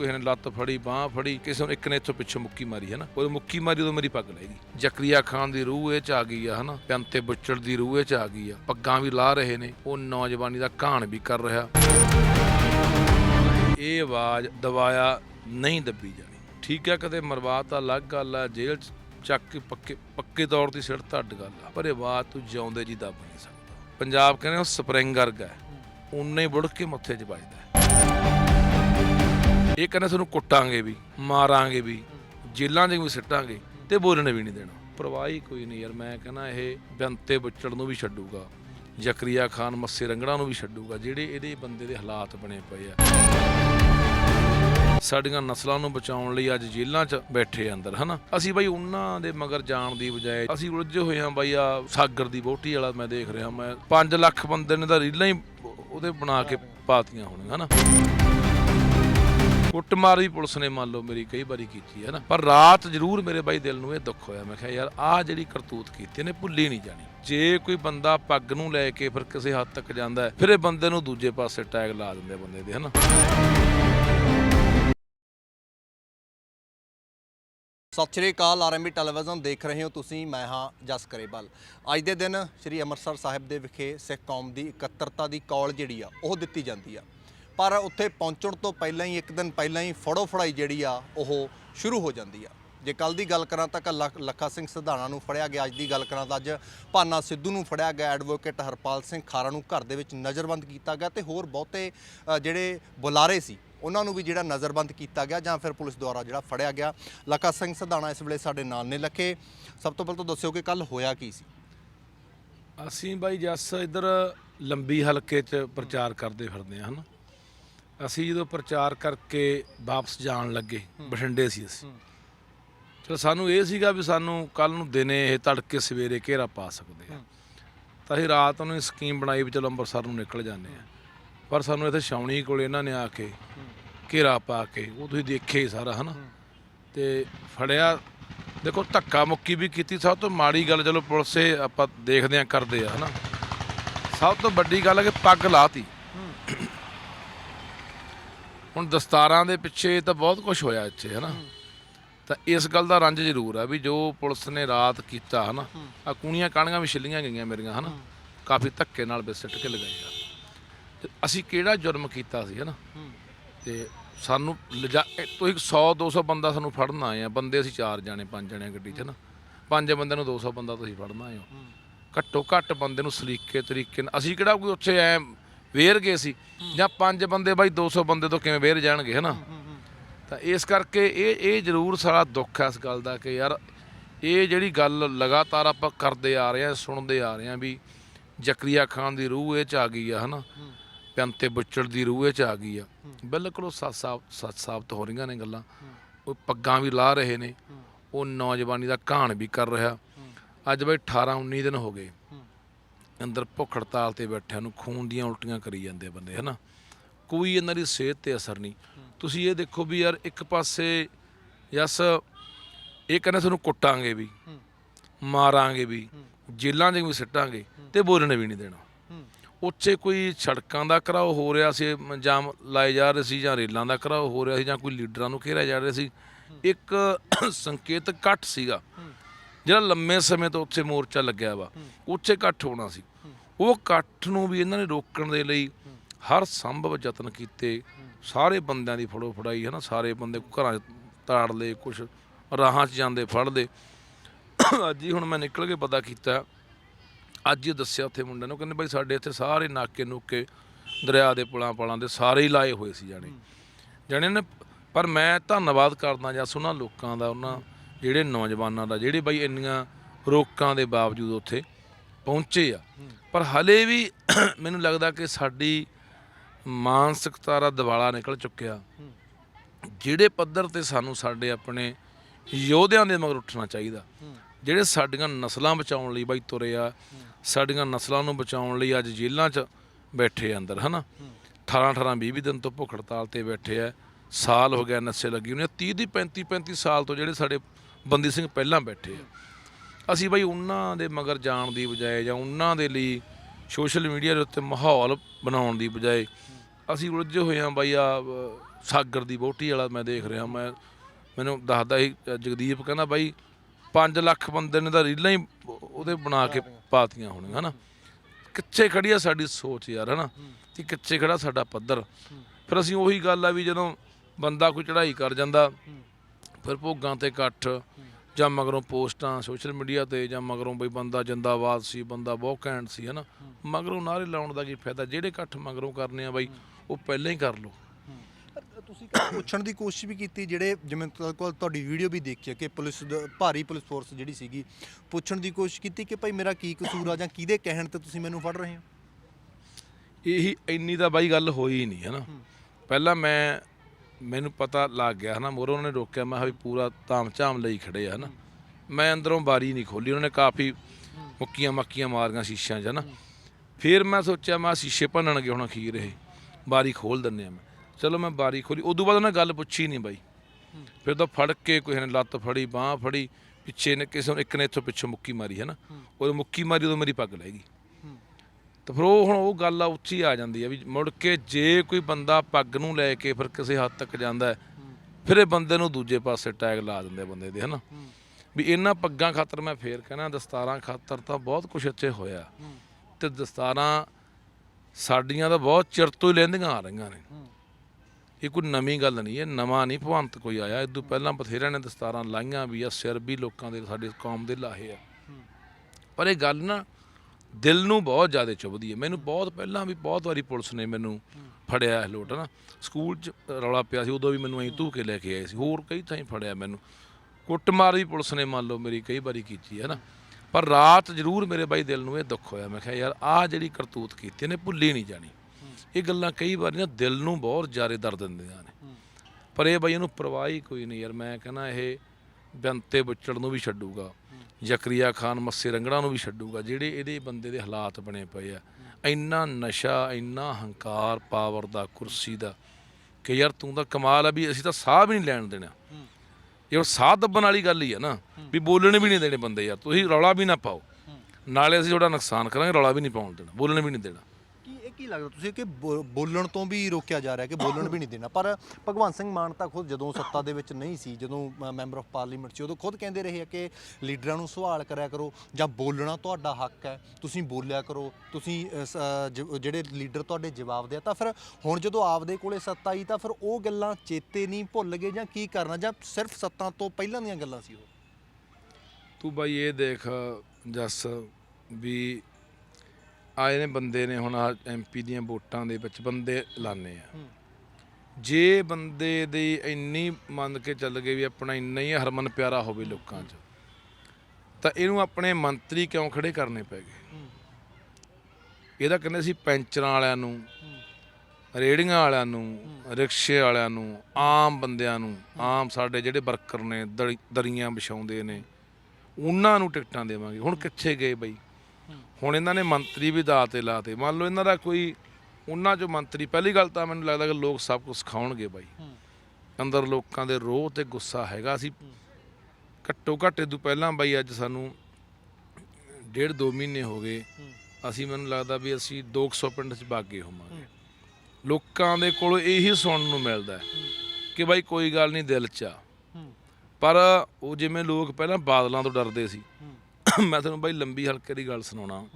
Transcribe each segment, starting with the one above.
ਕਿਸੇ ਨੇ ਲੱਤ ਫੜੀ ਬਾਹ ਫੜੀ ਕਿਸੇ ਨੂੰ ਇੱਕ ਨੇ ਇੱਥੋਂ ਪਿੱਛੋਂ ਮੁੱਕੀ ਮਾਰੀ ਹੈ ਨਾ ਉਹ ਮੁੱਕੀ ਮਾਰੀ ਉਦੋਂ ਮੇਰੀ ਪੱਗ ਲੈ ਗਈ। ਜ਼ਕਰੀਆ ਖਾਨ ਦੀ ਰੂਹ ਇਹ ਚ ਆ ਗਈ ਆ ਹਨਾ? ਪੰਤੇ ਬੁੱਚੜ ਦੀ ਰੂਹ ਇਹ ਚ ਆ ਗਈ ਆ। ਪੱਗਾਂ ਵੀ ਲਾ ਰਹੇ ਨੇ। ਉਹ ਨੌਜਵਾਨੀ ਦਾ ਕਹਾਣ ਵੀ ਕਰ ਰਿਹਾ। ਇਹ ਆਵਾਜ਼ ਦਬਾਇਆ ਨਹੀਂ ਦੱਬੀ ਜਾਣੀ। ਠੀਕ ਹੈ ਕਦੇ ਮਰਵਾ ਤਾਂ ਅਲੱਗ ਗੱਲ ਆ। ਜੇਲ੍ਹ ਚ ਚੱਕ ਕੇ ਪੱਕੇ ਪੱਕੇ ਤੌਰ ਤੇ ਸਿਰ ਧੱਡ ਗੱਲ ਆ। ਪਰ ਇਹ ਆਵਾਜ਼ ਤੂੰ ਜਿਉਂਦੇ ਜੀ ਦੱਬ ਨਹੀਂ ਸਕਦਾ। ਪੰਜਾਬ ਕਹਿੰਦੇ ਉਹ ਸਪਰਿੰਗ ਵਰਗਾ ਹੀ। ਬੁੜ ਕੇ ਮੱਥੇ 'ਚ ਵੱਜਦਾ। ਇਹ ਕਹਿੰਦੇ ਤੁਹਾਨੂੰ ਕੁੱਟਾਂਗੇ ਵੀ, ਮਾਰਾਂਗੇ ਵੀ ਜੇਲਾਂ 'ਚ ਵੀ ਸਿੱਟਾਂਗੇ ਤੇ ਬੋਲਣ ਵੀ ਨਹੀਂ ਦੇਣਾ। ਪਰਵਾਹ ਹੀ ਕੋਈ ਨਹੀਂ ਯਾਰ, ਮੈਂ ਕਹਿੰਦਾ ਇਹ ਬੰਤੇ ਬੁੱਚੜ ਨੂੰ ਵੀ ਛੱਡੂਗਾ, ਜ਼ਕਰੀਆ ਖਾਨ ਮੱਸੇ ਰੰਗੜਾ ਨੂੰ ਵੀ ਛੱਡੂਗਾ, ਜਿਹੜੇ ਇਹਦੇ ਬੰਦੇ ਦੇ ਹਾਲਾਤ ਬਣੇ ਪਏ ਆ। ਸਾਡੀਆਂ ਨਸਲਾਂ ਨੂੰ ਬਚਾਉਣ ਲਈ ਅੱਜ ਜੇਲ੍ਹਾਂ 'ਚ ਬੈਠੇ ਆ ਅੰਦਰ, ਹਨਾ? ਅਸੀਂ ਬਾਈ ਉਹਨਾਂ ਦੇ ਮਗਰ ਜਾਣ ਦੀ ਬਜਾਏ ਅਸੀਂ ਉਲਝੇ ਹੋਏ ਹਾਂ ਬਾਈ, ਆ ਸਾਗਰ ਦੀ ਬੋਟੀ ਵਾਲਾ ਮੈਂ ਦੇਖ ਰਿਹਾ, ਮੈਂ 5 ਲੱਖ ਬੰਦੇ ਨੇ ਤਾਂ ਰੀਲਾਂ ਹੀ ਉਹਦੇ ਬਣਾ ਕੇ ਪਾਤੀਆਂ ਹੋਣੀਆਂ, ਹਨਾ? ਕੁੱਟਮਾਰ ਵੀ ਪੁਲਿਸ ਨੇ ਮੰਨ ਲਓ ਮੇਰੀ ਕਈ ਵਾਰੀ ਕੀਤੀ ਹੈ ਨਾ ਪਰ ਰਾਤ ਜ਼ਰੂਰ ਮੇਰੇ ਬਾਈ ਦਿਲ ਨੂੰ ਇਹ ਦੁੱਖ ਹੋਇਆ। ਮੈਂ ਕਿਹਾ ਯਾਰ ਆਹ ਜਿਹੜੀ ਕਰਤੂਤ ਕੀਤੀ ਇਹਨੇ ਭੁੱਲੀ ਨਹੀਂ ਜਾਣੀ। ਜੇ ਕੋਈ ਬੰਦਾ ਪੱਗ ਨੂੰ ਲੈ ਕੇ ਫਿਰ ਕਿਸੇ ਹੱਦ ਤੱਕ ਜਾਂਦਾ ਹੈ, ਫਿਰ ਇਹ ਬੰਦੇ ਨੂੰ ਦੂਜੇ ਪਾਸੇ ਟੈਗ ਲਾ ਦਿੰਦੇ ਬੰਦੇ ਦੇ ਹਨਾ? ਸਤਿ ਸ਼੍ਰੀ ਅਕਾਲ ਆਰਐਮਬੀ ਟੈਲੀਵਿਜ਼ਨ ਦੇਖ ਰਹੇ ਹੋ ਤੁਸੀਂ ਮੈਂ ਹਾਂ ਜਸ ਕਰੇਬਲ ਅੱਜ ਦੇ ਦਿਨ ਸ੍ਰੀ ਅੰਮ੍ਰਿਤਸਰ ਸਾਹਿਬ ਦੇ ਵਿਖੇ ਸਿੱਖ ਕੌਮ ਦੀ ਇਕੱਤਰਤਾ ਦੀ ਕੌਲ ਜਿਹੜੀ ਆ ਉਹ ਦਿੱਤੀ ਜਾਂਦੀ ਆ। ਪਰ ਉੱਥੇ ਪਹੁੰਚਣ ਤੋਂ ਪਹਿਲਾਂ ਹੀ, ਇੱਕ ਦਿਨ ਪਹਿਲਾਂ ਹੀ ਫੜੋ ਫੜਾਈ ਜਿਹੜੀ ਆ, ਉਹ ਸ਼ੁਰੂ ਹੋ ਜਾਂਦੀ ਆ। ਜੇ ਕੱਲ ਦੀ ਗੱਲ ਕਰਾਂ ਤਾਂ ਕੱਲ੍ਹ ਲੱਖ- ਲੱਖਾ ਸਿੰਘ ਸਿਧਾਣਾ ਨੂੰ ਫੜਿਆ ਗਿਆ। ਅੱਜ ਦੀ ਗੱਲ ਕਰਾਂ ਤਾਂ ਅੱਜ ਭਾਨਾ ਸਿੱਧੂ ਨੂੰ ਫੜਿਆ ਗਿਆ। ਐਡਵੋਕੇਟ ਹਰਪਾਲ ਸਿੰਘ ਖਾਰਾ ਨੂੰ ਘਰ ਦੇ ਵਿੱਚ ਨਜ਼ਰਬੰਦ ਕੀਤਾ ਗਿਆ ਤੇ ਹੋਰ ਬਹੁਤੇ ਜਿਹੜੇ ਬੁਲਾਰੇ ਸੀ, ਉਹਨਾਂ ਨੂੰ ਵੀ ਜਿਹੜਾ ਨਜ਼ਰਬੰਦ ਕੀਤਾ ਗਿਆ ਜਾਂ ਫਿਰ ਪੁਲਿਸ ਦੁਆਰਾ ਜਿਹੜਾ ਫੜਿਆ ਗਿਆ। ਲੱਖਾ ਸਿੰਘ ਸਿਧਾਣਾ ਇਸ ਵੇਲੇ ਸਾਡੇ ਨਾਲ ਨੇ ਲੱਖੇ। ਸਭ ਤੋਂ ਪਹਿਲਾਂ ਤਾਂ ਦੱਸਿਓ ਕਿ ਕੱਲ ਹੋਇਆ ਕੀ ਸੀ? ਅਸੀਂ ਬਾਈ ਜੱਸ ਇੱਧਰ ਲੰਬੀ ਹਲਕੇ 'ਚ ਪ੍ਰਚਾਰ ਕਰਦੇ ਫਿਰਦੇ ਹਾਂ, ਹਨਾ? ਅਸੀਂ ਜਦੋਂ ਪ੍ਰਚਾਰ ਕਰਕੇ ਵਾਪਸ ਜਾਣ ਲੱਗੇ ਬਠਿੰਡੇ ਸੀ ਅਸੀਂ। ਚਲੋ ਸਾਨੂੰ ਇਹ ਸੀਗਾ ਵੀ ਸਾਨੂੰ ਕੱਲ ਨੂੰ ਦਿਨੇ ਇਹ ਤੜਕੇ ਸਵੇਰੇ ਘੇਰਾ ਪਾ ਸਕਦੇ ਆ। ਤਾਂ ਅਸੀਂ ਰਾਤ ਨੂੰ ਇਹ ਸਕੀਮ ਬਣਾਈ ਵੀ ਚਲੋ ਅੰਮ੍ਰਿਤਸਰ ਨੂੰ ਨਿਕਲ ਜਾਂਦੇ ਆ। ਪਰ ਸਾਨੂੰ ਇੱਥੇ ਛਾਉਣੀ ਕੋਲ ਇਹਨਾਂ ਨੇ ਆ ਕੇ ਘੇਰਾ ਪਾ ਕੇ ਉਹ ਤੁਸੀਂ ਦੇਖਿਆ ਹੀ ਸਾਰਾ ਹਨਾ? ਤੇ ਫੜਿਆ। ਦੇਖੋ ਧੱਕਾ ਮੁੱਕੀ ਵੀ ਕੀਤੀ। ਸਭ ਤੋਂ ਮਾੜੀ ਗੱਲ ਚਲੋ ਪੁਲਿਸੇ ਆਪਾਂ ਦੇਖਦੇ ਆ ਕਰਦੇ ਆ ਹਨਾ? ਸਭ ਤੋਂ ਵੱਡੀ ਗੱਲ ਹੈ ਕਿ ਪੱਗ ਲਾਤੀ। ਹੁਣ ਦਸਤਾਰਾਂ ਦੇ ਪਿੱਛੇ ਤਾਂ ਬਹੁਤ ਕੁਝ ਹੋਇਆ ਇੱਥੇ ਹਨਾ? ਤਾਂ ਇਸ ਗੱਲ ਦਾ ਰੰਜ ਜ਼ਰੂਰ ਆ ਵੀ ਜੋ ਪੁਲਿਸ ਨੇ ਰਾਤ ਕੀਤਾ ਹਨਾ? ਆ ਕੂਣੀਆਂ ਕਾਣੀਆਂ ਵੀ ਛਿੱਲੀਆਂ ਗਈਆਂ ਮੇਰੀਆਂ ਹਨਾ? ਕਾਫੀ ਧੱਕੇ ਨਾਲ ਬਿਸਟ ਕੇ ਲਗਾਈਆਂ। ਤੇ ਅਸੀਂ ਕਿਹੜਾ ਜੁਰਮ ਕੀਤਾ ਸੀ ਹਨਾ? ਤੇ ਸਾਨੂੰ ਤੁਸੀਂ 100 200 ਬੰਦਾ ਸਾਨੂੰ ਫੜਨ ਆਏ ਆ। ਬੰਦੇ ਅਸੀਂ ਚਾਰ ਜਾਣੇ ਪੰਜ ਜਾਣੇ ਗੱਡੀ 'ਚ ਨਾ ਪੰਜ ਬੰਦੇ ਨੂੰ 200 ਬੰਦਾ ਤੁਸੀਂ ਫੜਨ ਆਏ ਹੋ। ਘੱਟੋ ਘੱਟ ਬੰਦੇ ਨੂੰ ਸਲੀਕੇ ਤਰੀਕੇ ਨਾਲ ਅਸੀਂ ਕਿਹੜਾ ਕੋਈ ਉੱਥੇ ਐ ਵੇਰ ਗਏ ਸੀ। ਜਾਂ ਪੰਜ ਬੰਦੇ ਬਾਈ 200 ਬੰਦੇ ਤੋਂ ਕਿਵੇਂ ਵੇਰ ਜਾਣਗੇ ਹਨਾ? ਤਾਂ ਇਸ ਕਰਕੇ ਇਹ ਇਹ ਜ਼ਰੂਰ ਸਾਰਾ ਦੁੱਖ ਹੈ ਇਸ ਗੱਲ ਦਾ ਕਿ ਯਾਰ ਇਹ ਜਿਹੜੀ ਗੱਲ ਲਗਾਤਾਰ ਆਪਾਂ ਕਰਦੇ ਆ ਰਹੇ ਆ ਸੁਣਦੇ ਆ ਰਹੇ ਆ ਵੀ ਜ਼ਕਰੀਆ ਖਾਨ ਦੀ ਰੂਹ ਇਹ ਚ ਆ ਗਈ ਆ ਹਨਾ? ਪੰਤੇ ਬੁੱਚੜ ਦੀ ਰੂਹ ਇਹ ਚ ਆ ਗਈ ਆ। ਬਿਲਕੁਲ ਉਹ ਸੱਚ ਸਾਬ ਸੱਚ ਸਾਬਤ ਹੋ ਰਹੀਆਂ ਨੇ ਗੱਲਾਂ। ਉਹ ਪੱਗਾਂ ਵੀ ਲਾ ਰਹੇ ਨੇ। ਉਹ ਨੌਜਵਾਨੀ ਦਾ ਕਹਾਣ ਵੀ ਕਰ ਰਿਹਾ। ਅੱਜ ਬਈ 18 19 ਦਿਨ ਹੋ ਗਏ। ਅੰਦਰ ਭੁੱਖ ਹੜਤਾਲ ਤੇ ਬੈਠਿਆਂ ਨੂੰ ਖੂਨ ਦੀਆਂ ਉਲਟੀਆਂ ਕਰੀ ਜਾਂਦੇ ਆ ਬੰਦੇ, ਹਨਾ? ਕੋਈ ਇਹਨਾਂ ਦੀ ਸਿਹਤ ਤੇ ਅਸਰ ਨਹੀਂ। ਤੁਸੀਂ ਇਹ ਦੇਖੋ ਵੀ ਯਾਰ ਇੱਕ ਪਾਸੇ ਯਸ ਇਹ ਕਹਿੰਦੇ ਤੁਹਾਨੂੰ ਕੁੱਟਾਂਗੇ ਵੀ, ਮਾਰਾਂਗੇ ਵੀ ਜੇਲਾਂ 'ਚ ਵੀ ਸਿੱਟਾਂਗੇ ਤੇ ਬੋਲਣ ਵੀ ਨਹੀਂ ਦੇਣਾ। ਉੱਚੇ ਕੋਈ ਸੜਕਾਂ ਦਾ ਘਰਾਓ ਹੋ ਰਿਹਾ ਸੀ ਜਾਮ ਲਾਏ ਜਾ ਰਹੇ ਸੀ, ਜਾਂ ਰੇਲਾਂ ਦਾ ਘਰਾਓ ਹੋ ਰਿਹਾ ਸੀ, ਜਾਂ ਕੋਈ ਲੀਡਰਾਂ ਨੂੰ ਘੇਰਿਆ ਜਾ ਰਿਹਾ ਸੀ, ਇੱਕ ਸੰਕੇਤ ਘੱਟ ਸੀਗਾ। ਜਿਹੜਾ ਲੰਮੇ ਸਮੇਂ ਤੋਂ ਉੱਥੇ ਮੋਰਚਾ ਲੱਗਿਆ ਵਾ ਉੱਥੇ ਇਕੱਠ ਹੋਣਾ ਸੀ। ਉਹ ਇਕੱਠ ਨੂੰ ਵੀ ਇਹਨਾਂ ਨੇ ਰੋਕਣ ਦੇ ਲਈ ਹਰ ਸੰਭਵ ਯਤਨ ਕੀਤੇ। ਸਾਰੇ ਬੰਦਿਆਂ ਦੀ ਫੜੋ ਫੜਾਈ ਹੈ ਨਾ ਸਾਰੇ ਬੰਦੇ ਘਰਾਂ 'ਚ ਤਾੜ ਲਏ ਕੁਛ ਰਾਹਾਂ 'ਚ ਜਾਂਦੇ ਫੜਦੇ ਅੱਜ ਹੀ ਹੁਣ ਮੈਂ ਨਿਕਲ ਕੇ ਪਤਾ ਕੀਤਾ ਅੱਜ ਹੀ ਦੱਸਿਆ ਉੱਥੇ ਮੁੰਡੇ ਨੂੰ ਕਹਿੰਦੇ ਬਾਈ ਸਾਡੇ ਇੱਥੇ ਸਾਰੇ ਨਾਕੇ ਨੂਕੇ ਦਰਿਆ ਦੇ ਪੁਲਾਂ ਪਾਲਾਂ ਦੇ ਸਾਰੇ ਹੀ ਲਾਏ ਹੋਏ ਸੀ ਜਾਣੇ। ਜਾਣੇ ਨੇ ਪਰ ਮੈਂ ਧੰਨਵਾਦ ਕਰਦਾ ਜਾਂ ਉਹਨਾਂ ਲੋਕਾਂ ਦਾ ਉਹਨਾਂ ਜਿਹੜੇ ਨੌਜਵਾਨਾਂ ਦਾ ਜਿਹੜੇ ਬਾਈ ਇੰਨੀਆਂ ਰੋਕਾਂ ਦੇ ਬਾਵਜੂਦ ਉੱਥੇ ਪਹੁੰਚੇ ਆ। ਪਰ ਹਲੇ ਵੀ ਮੈਨੂੰ ਲੱਗਦਾ ਕਿ ਸਾਡੀ ਮਾਨਸਿਕਤਾ ਦਾ ਦਿਵਾਲਾ ਨਿਕਲ ਚੁੱਕਿਆ। ਜਿਹੜੇ ਪੱਧਰ ਤੇ ਸਾਨੂੰ ਸਾਡੇ ਆਪਣੇ ਯੋਧਿਆਂ ਦੇ ਮਗਰ ਉੱਠਣਾ ਚਾਹੀਦਾ। ਜਿਹੜੇ ਸਾਡੀਆਂ ਨਸਲਾਂ ਬਚਾਉਣ ਲਈ ਬਾਈ ਤੁਰੇ ਆ, ਸਾਡੀਆਂ ਨਸਲਾਂ ਨੂੰ ਬਚਾਉਣ ਲਈ ਅੱਜ ਜੇਲ੍ਹਾਂ 'ਚ ਬੈਠੇ ਆ ਅੰਦਰ, ਹਨਾ? 18 18 20 20 ਦਿਨ ਤੋਂ ਭੁੱਖ ਹੜਤਾਲ ਤੇ ਬੈਠੇ ਆ। ਸਾਲ ਹੋ ਗਿਆ ਨਸ਼ੇ ਲੱਗੀ ਉਹਨੇ 30 ਦੀ 35 35 ਸਾਲ ਤੋਂ ਜਿਹੜੇ ਸਾਡੇ ਬੰਦੀ ਸਿੰਘ ਪਹਿਲਾਂ ਬੈਠੇ ਆ। ਅਸੀਂ ਬਾਈ ਉਹਨਾਂ ਦੇ ਮਗਰ ਜਾਣ ਦੀ ਬਜਾਏ ਜਾਂ ਉਹਨਾਂ ਦੇ ਲਈ ਸੋਸ਼ਲ ਮੀਡੀਆ ਦੇ ਉੱਤੇ ਮਾਹੌਲ ਬਣਾਉਣ ਦੀ ਬਜਾਏ ਅਸੀਂ ਉਲਝੇ ਹੋਏ ਹਾਂ ਬਾਈ ਆ ਸਾਗਰ ਦੀ ਬੋਟੀ ਵਾਲਾ ਮੈਂ ਦੇਖ ਰਿਹਾ ਮੈਂ, ਮੈਨੂੰ ਦੱਸਦਾ ਸੀ ਜਗਦੀਪ ਕਹਿੰਦਾ ਬਾਈ 5 ਲੱਖ ਬੰਦੇ ਨੇ ਤਾਂ ਰੀਲਾਂ ਹੀ ਉਹਦੇ ਬਣਾ ਕੇ ਪਾਤੀਆਂ ਹੋਣੀਆਂ, ਹਨਾ? ਕਿੱਥੇ ਖੜੀ ਆ ਸਾਡੀ ਸੋਚ ਯਾਰ, ਹਨਾ? ਕਿ ਕਿੱਥੇ ਖੜਾ ਸਾਡਾ ਪੱਧਰ? ਫਿਰ ਅਸੀਂ ਉਹੀ ਗੱਲ ਆ ਵੀ ਜਦੋਂ ਬੰਦਾ ਕੋਈ ਚੜ੍ਹਾਈ ਕਰ ਜਾਂਦਾ, ਫਿਰ ਭੋਗਾਂ ਤੇ ਇਕੱਠ ਜਾਂ ਮਗਰੋਂ ਪੋਸਟਾਂ ਸੋਸ਼ਲ ਮੀਡੀਆ ਤੇ ਜਾਂ ਮਗਰੋਂ ਬਈ ਬੰਦਾ ਜਿੰਦਾਬਾਦ ਸੀ ਬੰਦਾ ਬਹੁਤ ਘੈਂਟ ਸੀ ਹਨਾ? ਮਗਰੋਂ ਨਾਰੇ ਲਾਉਣ ਦਾ ਕੀ ਫਾਇਦਾ? ਜਿਹੜੇ ਇਕੱਠ ਮਗਰੋਂ ਕਰਨੇ ਆ ਬਾਈ ਉਹ ਪਹਿਲਾਂ ਹੀ ਕਰ ਲਓ। ਤੁਸੀਂ ਪੁੱਛਣ ਦੀ ਕੋਸ਼ਿਸ਼ ਵੀ ਕੀਤੀ ਜਿਹੜੇ ਜਿਵੇਂ ਤੁਹਾ- ਤੁਹਾਡੀ ਵੀਡੀਓ ਵੀ ਦੇਖੀ ਹੈ ਕਿ ਪੁਲਿਸ ਭਾਰੀ ਪੁਲਿਸ ਫੋਰਸ ਜਿਹੜੀ ਸੀਗੀ ਪੁੱਛਣ ਦੀ ਕੋਸ਼ਿਸ਼ ਕੀਤੀ ਕਿ ਭਾਈ ਮੇਰਾ ਕੀ ਕਸੂਰ ਆ ਜਾਂ ਕਿਹਦੇ ਕਹਿਣ ਤੇ ਤੁਸੀਂ ਮੈਨੂੰ ਫੜ ਰਹੇ ਹੋ? ਇਹੀ ਇੰਨੀ ਤਾਂ ਬਾਈ ਗੱਲ ਹੋਈ ਨਹੀਂ ਹਨਾ? ਪਹਿਲਾਂ ਮੈਂ ਮੈਨੂੰ ਪਤਾ ਲੱਗ ਗਿਆ ਹਨਾ ਮੋਰੋਂ ਉਹਨਾਂ ਨੇ ਰੋਕਿਆ ਮੈਂ ਕਿਹਾ ਵੀ ਪੂਰਾ ਤਾਮ ਝਾਮ ਲਈ ਖੜੇ ਆ ਹਨਾ। ਮੈਂ ਅੰਦਰੋਂ ਬਾਰੀ ਨਹੀਂ ਖੋਲੀ ਉਹਨਾਂ ਨੇ ਕਾਫੀ ਮੁੱਕੀਆਂ ਮੱਕੀਆਂ ਮਾਰੀਆਂ ਸ਼ੀਸ਼ਿਆਂ 'ਚ ਹਨਾ। ਫਿਰ ਮੈਂ ਸੋਚਿਆ ਮੈਂ ਸ਼ੀਸ਼ੇ ਭੰਨਣਗੇ ਹੁਣ ਅਖੀਰ ਇਹ ਬਾਰੀ ਖੋਲ ਦਿੰਨੇ ਆ ਮੈਂ। ਚਲੋ ਮੈਂ ਬਾਰੀ ਖੋਲੀ ਉਦੋਂ ਬਾਅਦ ਉਹਨਾਂ ਗੱਲ ਪੁੱਛੀ ਨਹੀਂ ਬਾਈ। ਫਿਰ ਤਾਂ ਫੜ ਕੇ ਕੋਈ ਨੇ ਲੱਤ ਫੜੀ ਬਾਹ ਫੜੀ ਪਿੱਛੇ ਨੇ ਕਿਸੇ ਨੂੰ ਇੱਕ ਨੇ ਇੱਥੋਂ ਪਿੱਛੋਂ ਮੁੱਕੀ ਮਾਰੀ ਹੈ। ਨਾ ਉਹ ਮੁੱਕੀ ਮਾਰੀ ਉਦੋਂ ਮੇਰੀ ਪੱਗ ਲੈ ਗਈ। ਤਾਂ ਫਿਰ ਉਹ ਹੁਣ ਉਹ ਗੱਲ ਆ, ਉੱਚੀ ਆ ਜਾਂਦੀ ਹੈ ਵੀ ਮੁੜ ਕੇ ਜੇ ਕੋਈ ਬੰਦਾ ਪੱਗ ਨੂੰ ਲੈ ਕੇ ਫਿਰ ਕਿਸੇ ਹੱਦ ਤੱਕ ਜਾਂਦਾ ਫਿਰ ਇਹ ਬੰਦੇ ਨੂੰ ਦੂਜੇ ਪਾਸੇ ਟੈਗ ਲਾ ਦਿੰਦੇ ਬੰਦੇ ਦੇ, ਹਨਾ? ਵੀ ਇਹਨਾਂ ਪੱਗਾਂ ਖਾਤਰ ਮੈਂ ਫੇਰ ਕਹਿਣਾ, ਦਸਤਾਰਾਂ ਖਾਤਰ ਤਾਂ ਬਹੁਤ ਕੁਝ ਇੱਥੇ ਹੋਇਆ। ਤੇ ਦਸਤਾਰਾਂ ਸਾਡੀਆਂ ਤਾਂ ਬਹੁਤ ਚਿਰ ਤੋਂ ਹੀ ਲਹਿੰਦੀਆਂ ਆ ਰਹੀਆਂ ਨੇ। ਇਹ ਕੋਈ ਨਵੀਂ ਗੱਲ ਨਹੀਂ ਹੈ, ਨਵਾਂ ਨਹੀਂ, ਭਵੰਤ ਕੋਈ ਆਇਆ। ਇਦੋਂ ਪਹਿਲਾਂ ਬਥੇਰਿਆਂ ਨੇ ਦਸਤਾਰਾਂ ਲਾਈਆਂ ਵੀ ਆ ਸਿਰ ਵੀ ਲੋਕਾਂ ਦੇ ਸਾਡੇ ਕੌਮ ਦੇ ਲਾਹੇ ਆ। ਪਰ ਇਹ ਗੱਲ ਨਾ ਦਿਲ ਨੂੰ ਬਹੁਤ ਜ਼ਿਆਦਾ ਚੁਭਦੀ ਹੈ। ਮੈਨੂੰ ਬਹੁਤ ਪਹਿਲਾਂ ਵੀ ਬਹੁਤ ਵਾਰੀ ਪੁਲਿਸ ਨੇ ਮੈਨੂੰ ਫੜਿਆ ਇਹ ਲੋਟ ਨਾ ਸਕੂਲ 'ਚ ਰੌਲਾ ਪਿਆ ਸੀ ਉਦੋਂ ਵੀ ਮੈਨੂੰ ਐਂ ਧੂ ਕੇ ਲੈ ਕੇ ਆਏ ਸੀ। ਹੋਰ ਕਈ ਥਾਈਂ ਫੜਿਆ ਮੈਨੂੰ। ਕੁੱਟਮਾਰ ਵੀ ਪੁਲਿਸ ਨੇ ਮੰਨ ਲਓ ਮੇਰੀ ਕਈ ਵਾਰੀ ਕੀਤੀ ਹੈ ਨਾ ਪਰ ਰਾਤ ਜ਼ਰੂਰ ਮੇਰੇ ਬਾਈ ਦਿਲ ਨੂੰ ਇਹ ਦੁੱਖ ਹੋਇਆ। ਮੈਂ ਕਿਹਾ ਯਾਰ ਆਹ ਜਿਹੜੀ ਕਰਤੂਤ ਕੀਤੀ ਇਹਨੇ ਭੁੱਲੀ ਨਹੀਂ ਜਾਣੀ। ਇਹ ਗੱਲਾਂ ਕਈ ਵਾਰੀ ਨਾ ਦਿਲ ਨੂੰ ਬਹੁਤ ਜ਼ਿਆਦਾ ਦਰਦ ਦਿੰਦੀਆਂ ਨੇ। ਪਰ ਇਹ ਬਾਈ ਇਹਨੂੰ ਪਰਵਾਹ ਹੀ ਕੋਈ ਨਹੀਂ ਯਾਰ। ਮੈਂ ਕਹਿੰਦਾ ਇਹ ਬੰਤੇ ਬੁੱਚੜ ਨੂੰ ਵੀ ਛੱਡੂਗਾ ਜ਼ਕਰੀਆ ਖਾਨ ਮੱਸੇ ਰੰਗੜਾ ਨੂੰ ਵੀ ਛੱਡੂਗਾ ਜਿਹੜੇ ਇਹਦੇ ਬੰਦੇ ਦੇ ਹਾਲਾਤ ਬਣੇ ਪਏ ਆ। ਇੰਨਾ ਨਸ਼ਾ ਇੰਨਾ ਹੰਕਾਰ ਪਾਵਰ ਦਾ ਕੁਰਸੀ ਦਾ ਕਿ ਯਾਰ ਤੂੰ ਤਾਂ ਕਮਾਲ ਆ ਵੀ ਅਸੀਂ ਤਾਂ ਸਾਹ ਵੀ ਨਹੀਂ ਲੈਣ ਦੇਣਾ। ਇਹ ਸਾਹ ਦੱਬਣ ਵਾਲੀ ਗੱਲ ਹੀ ਆ ਨਾ ਵੀ ਬੋਲਣ ਵੀ ਨਹੀਂ ਦੇਣੇ ਬੰਦੇ ਯਾਰ ਤੁਸੀਂ ਰੌਲਾ ਵੀ ਨਾ ਪਾਓ। ਨਾਲੇ ਅਸੀਂ ਤੁਹਾਡਾ ਨੁਕਸਾਨ ਕਰਾਂਗੇ ਰੌਲਾ ਵੀ ਨਹੀਂ ਪਾਉਣ ਦੇਣਾ ਬੋਲਣ ਵੀ ਨਹੀਂ ਦੇਣਾ। ਕੀ ਲੱਗਦਾ ਤੁਸੀਂ ਕਿ ਬੋ- ਬੋਲਣ ਤੋਂ ਵੀ ਰੋਕਿਆ ਜਾ ਰਿਹਾ ਕਿ ਬੋਲਣ ਵੀ ਨਹੀਂ ਦੇਣਾ? ਪਰ ਭਗਵੰਤ ਸਿੰਘ ਮਾਨ ਤਾਂ ਖੁਦ ਜਦੋਂ ਸੱਤਾ ਦੇ ਵਿੱਚ ਨਹੀਂ ਸੀ ਜਦੋਂ ਮ- ਮੈਂਬਰ ਆਫ ਪਾਰਲੀਮੈਂਟ ਸੀ ਉਦੋਂ ਖੁਦ ਕਹਿੰਦੇ ਰਹੇ ਆ ਕਿ ਲੀਡਰਾਂ ਨੂੰ ਸਵਾਲ ਕਰਿਆ ਕਰੋ ਜਾਂ ਬੋਲਣਾ ਤੁਹਾਡਾ ਹੱਕ ਹੈ ਤੁਸੀਂ ਬੋਲਿਆ ਕਰੋ ਤੁਸੀਂ ਅ, ਸ- ਅ, ਜ- ਜਿਹੜੇ ਲੀਡਰ ਤੁਹਾਡੇ ਜਵਾਬ ਦੇ ਆ ਤਾਂ ਫਿਰ ਹੁਣ ਜਦੋਂ ਆਪਦੇ ਕੋਲੇ ਸੱਤਾ ਆਈ ਤਾਂ ਫਿਰ ਉਹ ਗੱਲਾਂ ਚੇਤੇ ਨਹੀਂ ਭੁੱਲ ਗਏ ਜਾਂ ਕੀ ਕਰਨਾ ਜਾਂ ਸਿਰਫ ਸੱਤਾ ਤੋਂ ਪਹਿਲਾਂ ਦੀਆਂ ਗੱਲਾਂ ਸੀ ਉਹ? ਤੂੰ ਬਾਈ ਇਹ ਦੇਖ ਜਸ ਵੀ ਆਏ ਨੇ ਬੰਦੇ ਨੇ ਹੁਣ ਐਮਪੀ ਦੀਆਂ ਵੋਟਾਂ ਦੇ ਵਿੱਚ ਬੰਦੇ ਲਾਣੇ ਆ। ਜੇ ਬੰਦੇ ਦੀ ਇੰਨੀ ਮੰਨ ਕੇ ਚੱਲ ਗਏ ਵੀ ਆਪਣਾ ਇੰਨਾ ਹੀ ਹਰਮਨ ਪਿਆਰਾ ਹੋਵੇ ਲੋਕਾਂ 'ਚ ਤਾਂ ਇਹਨੂੰ ਆਪਣੇ ਮੰਤਰੀ ਕਿਉਂ ਖੜੇ ਕਰਨੇ ਪੈ ਗਏ? ਇਹਦਾ ਕਹਿੰਦੇ ਸੀ ਪੈਂਚਰਾਂ ਵਾਲਿਆਂ ਨੂੰ ਰੇੜੀਆਂ ਵਾਲਿਆਂ ਨੂੰ ਰਿਕਸ਼ੇ ਵਾਲਿਆਂ ਨੂੰ ਆਮ ਬੰਦਿਆਂ ਨੂੰ ਆਮ ਸਾਡੇ ਜਿਹੜੇ ਵਰਕਰ ਨੇ ਦਰੀ- ਦਰੀਆਂ ਵਿਛਾਉਂਦੇ ਨੇ ਉਹਨਾਂ ਨੂੰ ਟਿਕਟਾਂ ਦੇਵਾਂਗੇ। ਹੁਣ ਕਿੱਥੇ ਗਏ ਬਈ? ਹੁਣ ਇਹਨਾਂ ਨੇ ਮੰਤਰੀ ਵੀ ਦਾਅ ਤੇ ਲਾਤੇ ਮੰਨ ਲਓ ਇਹਨਾਂ ਦਾ ਕੋਈ, ਉਹਨਾਂ ਚੋਂ ਮੰਤਰੀ, ਪਹਿਲੀ ਗੱਲ ਤਾਂ ਮੈਨੂੰ ਲੱਗਦਾ ਕਿ ਲੋਕ ਸਭ ਕੁਝ ਸਿਖਾਉਣਗੇ ਬਾਈ। ਅੰਦਰ ਲੋਕਾਂ ਦੇ ਰੋਹ ਤੇ ਗੁੱਸਾ ਹੈਗਾ ਸੀ। ਘੱਟੋ ਘੱਟ ਤੋਂ ਪਹਿਲਾਂ ਬਾਈ ਅੱਜ ਸਾਨੂੰ ਡੇਢ ਦੋ ਮਹੀਨੇ ਹੋ ਗਏ। ਅਸੀਂ ਮੈਨੂੰ ਲੱਗਦਾ ਵੀ ਅਸੀਂ 200 ਪਿੰਡ 'ਚ ਬਾਗੇ ਹੋਵਾਂਗੇ। ਲੋਕਾਂ ਦੇ ਕੋਲ ਇਹੀ ਸੁਣਨ ਨੂੰ ਮਿਲਦਾ ਕਿ ਬਾਈ ਕੋਈ ਗੱਲ ਨਹੀਂ ਦਿਲ 'ਚ ਆ। ਪਰ ਉਹ ਜਿਵੇਂ ਲੋਕ ਪਹਿਲਾਂ ਬਾਦਲਾਂ ਤੋਂ ਡਰਦੇ ਸੀ। ਮੈਂ ਤੁਹਾਨੂੰ ਬਾਈ ਲੰਬੀ ਹਲਕੇ ਦੀ ਗੱਲ ਸੁਣਾਉਣਾ।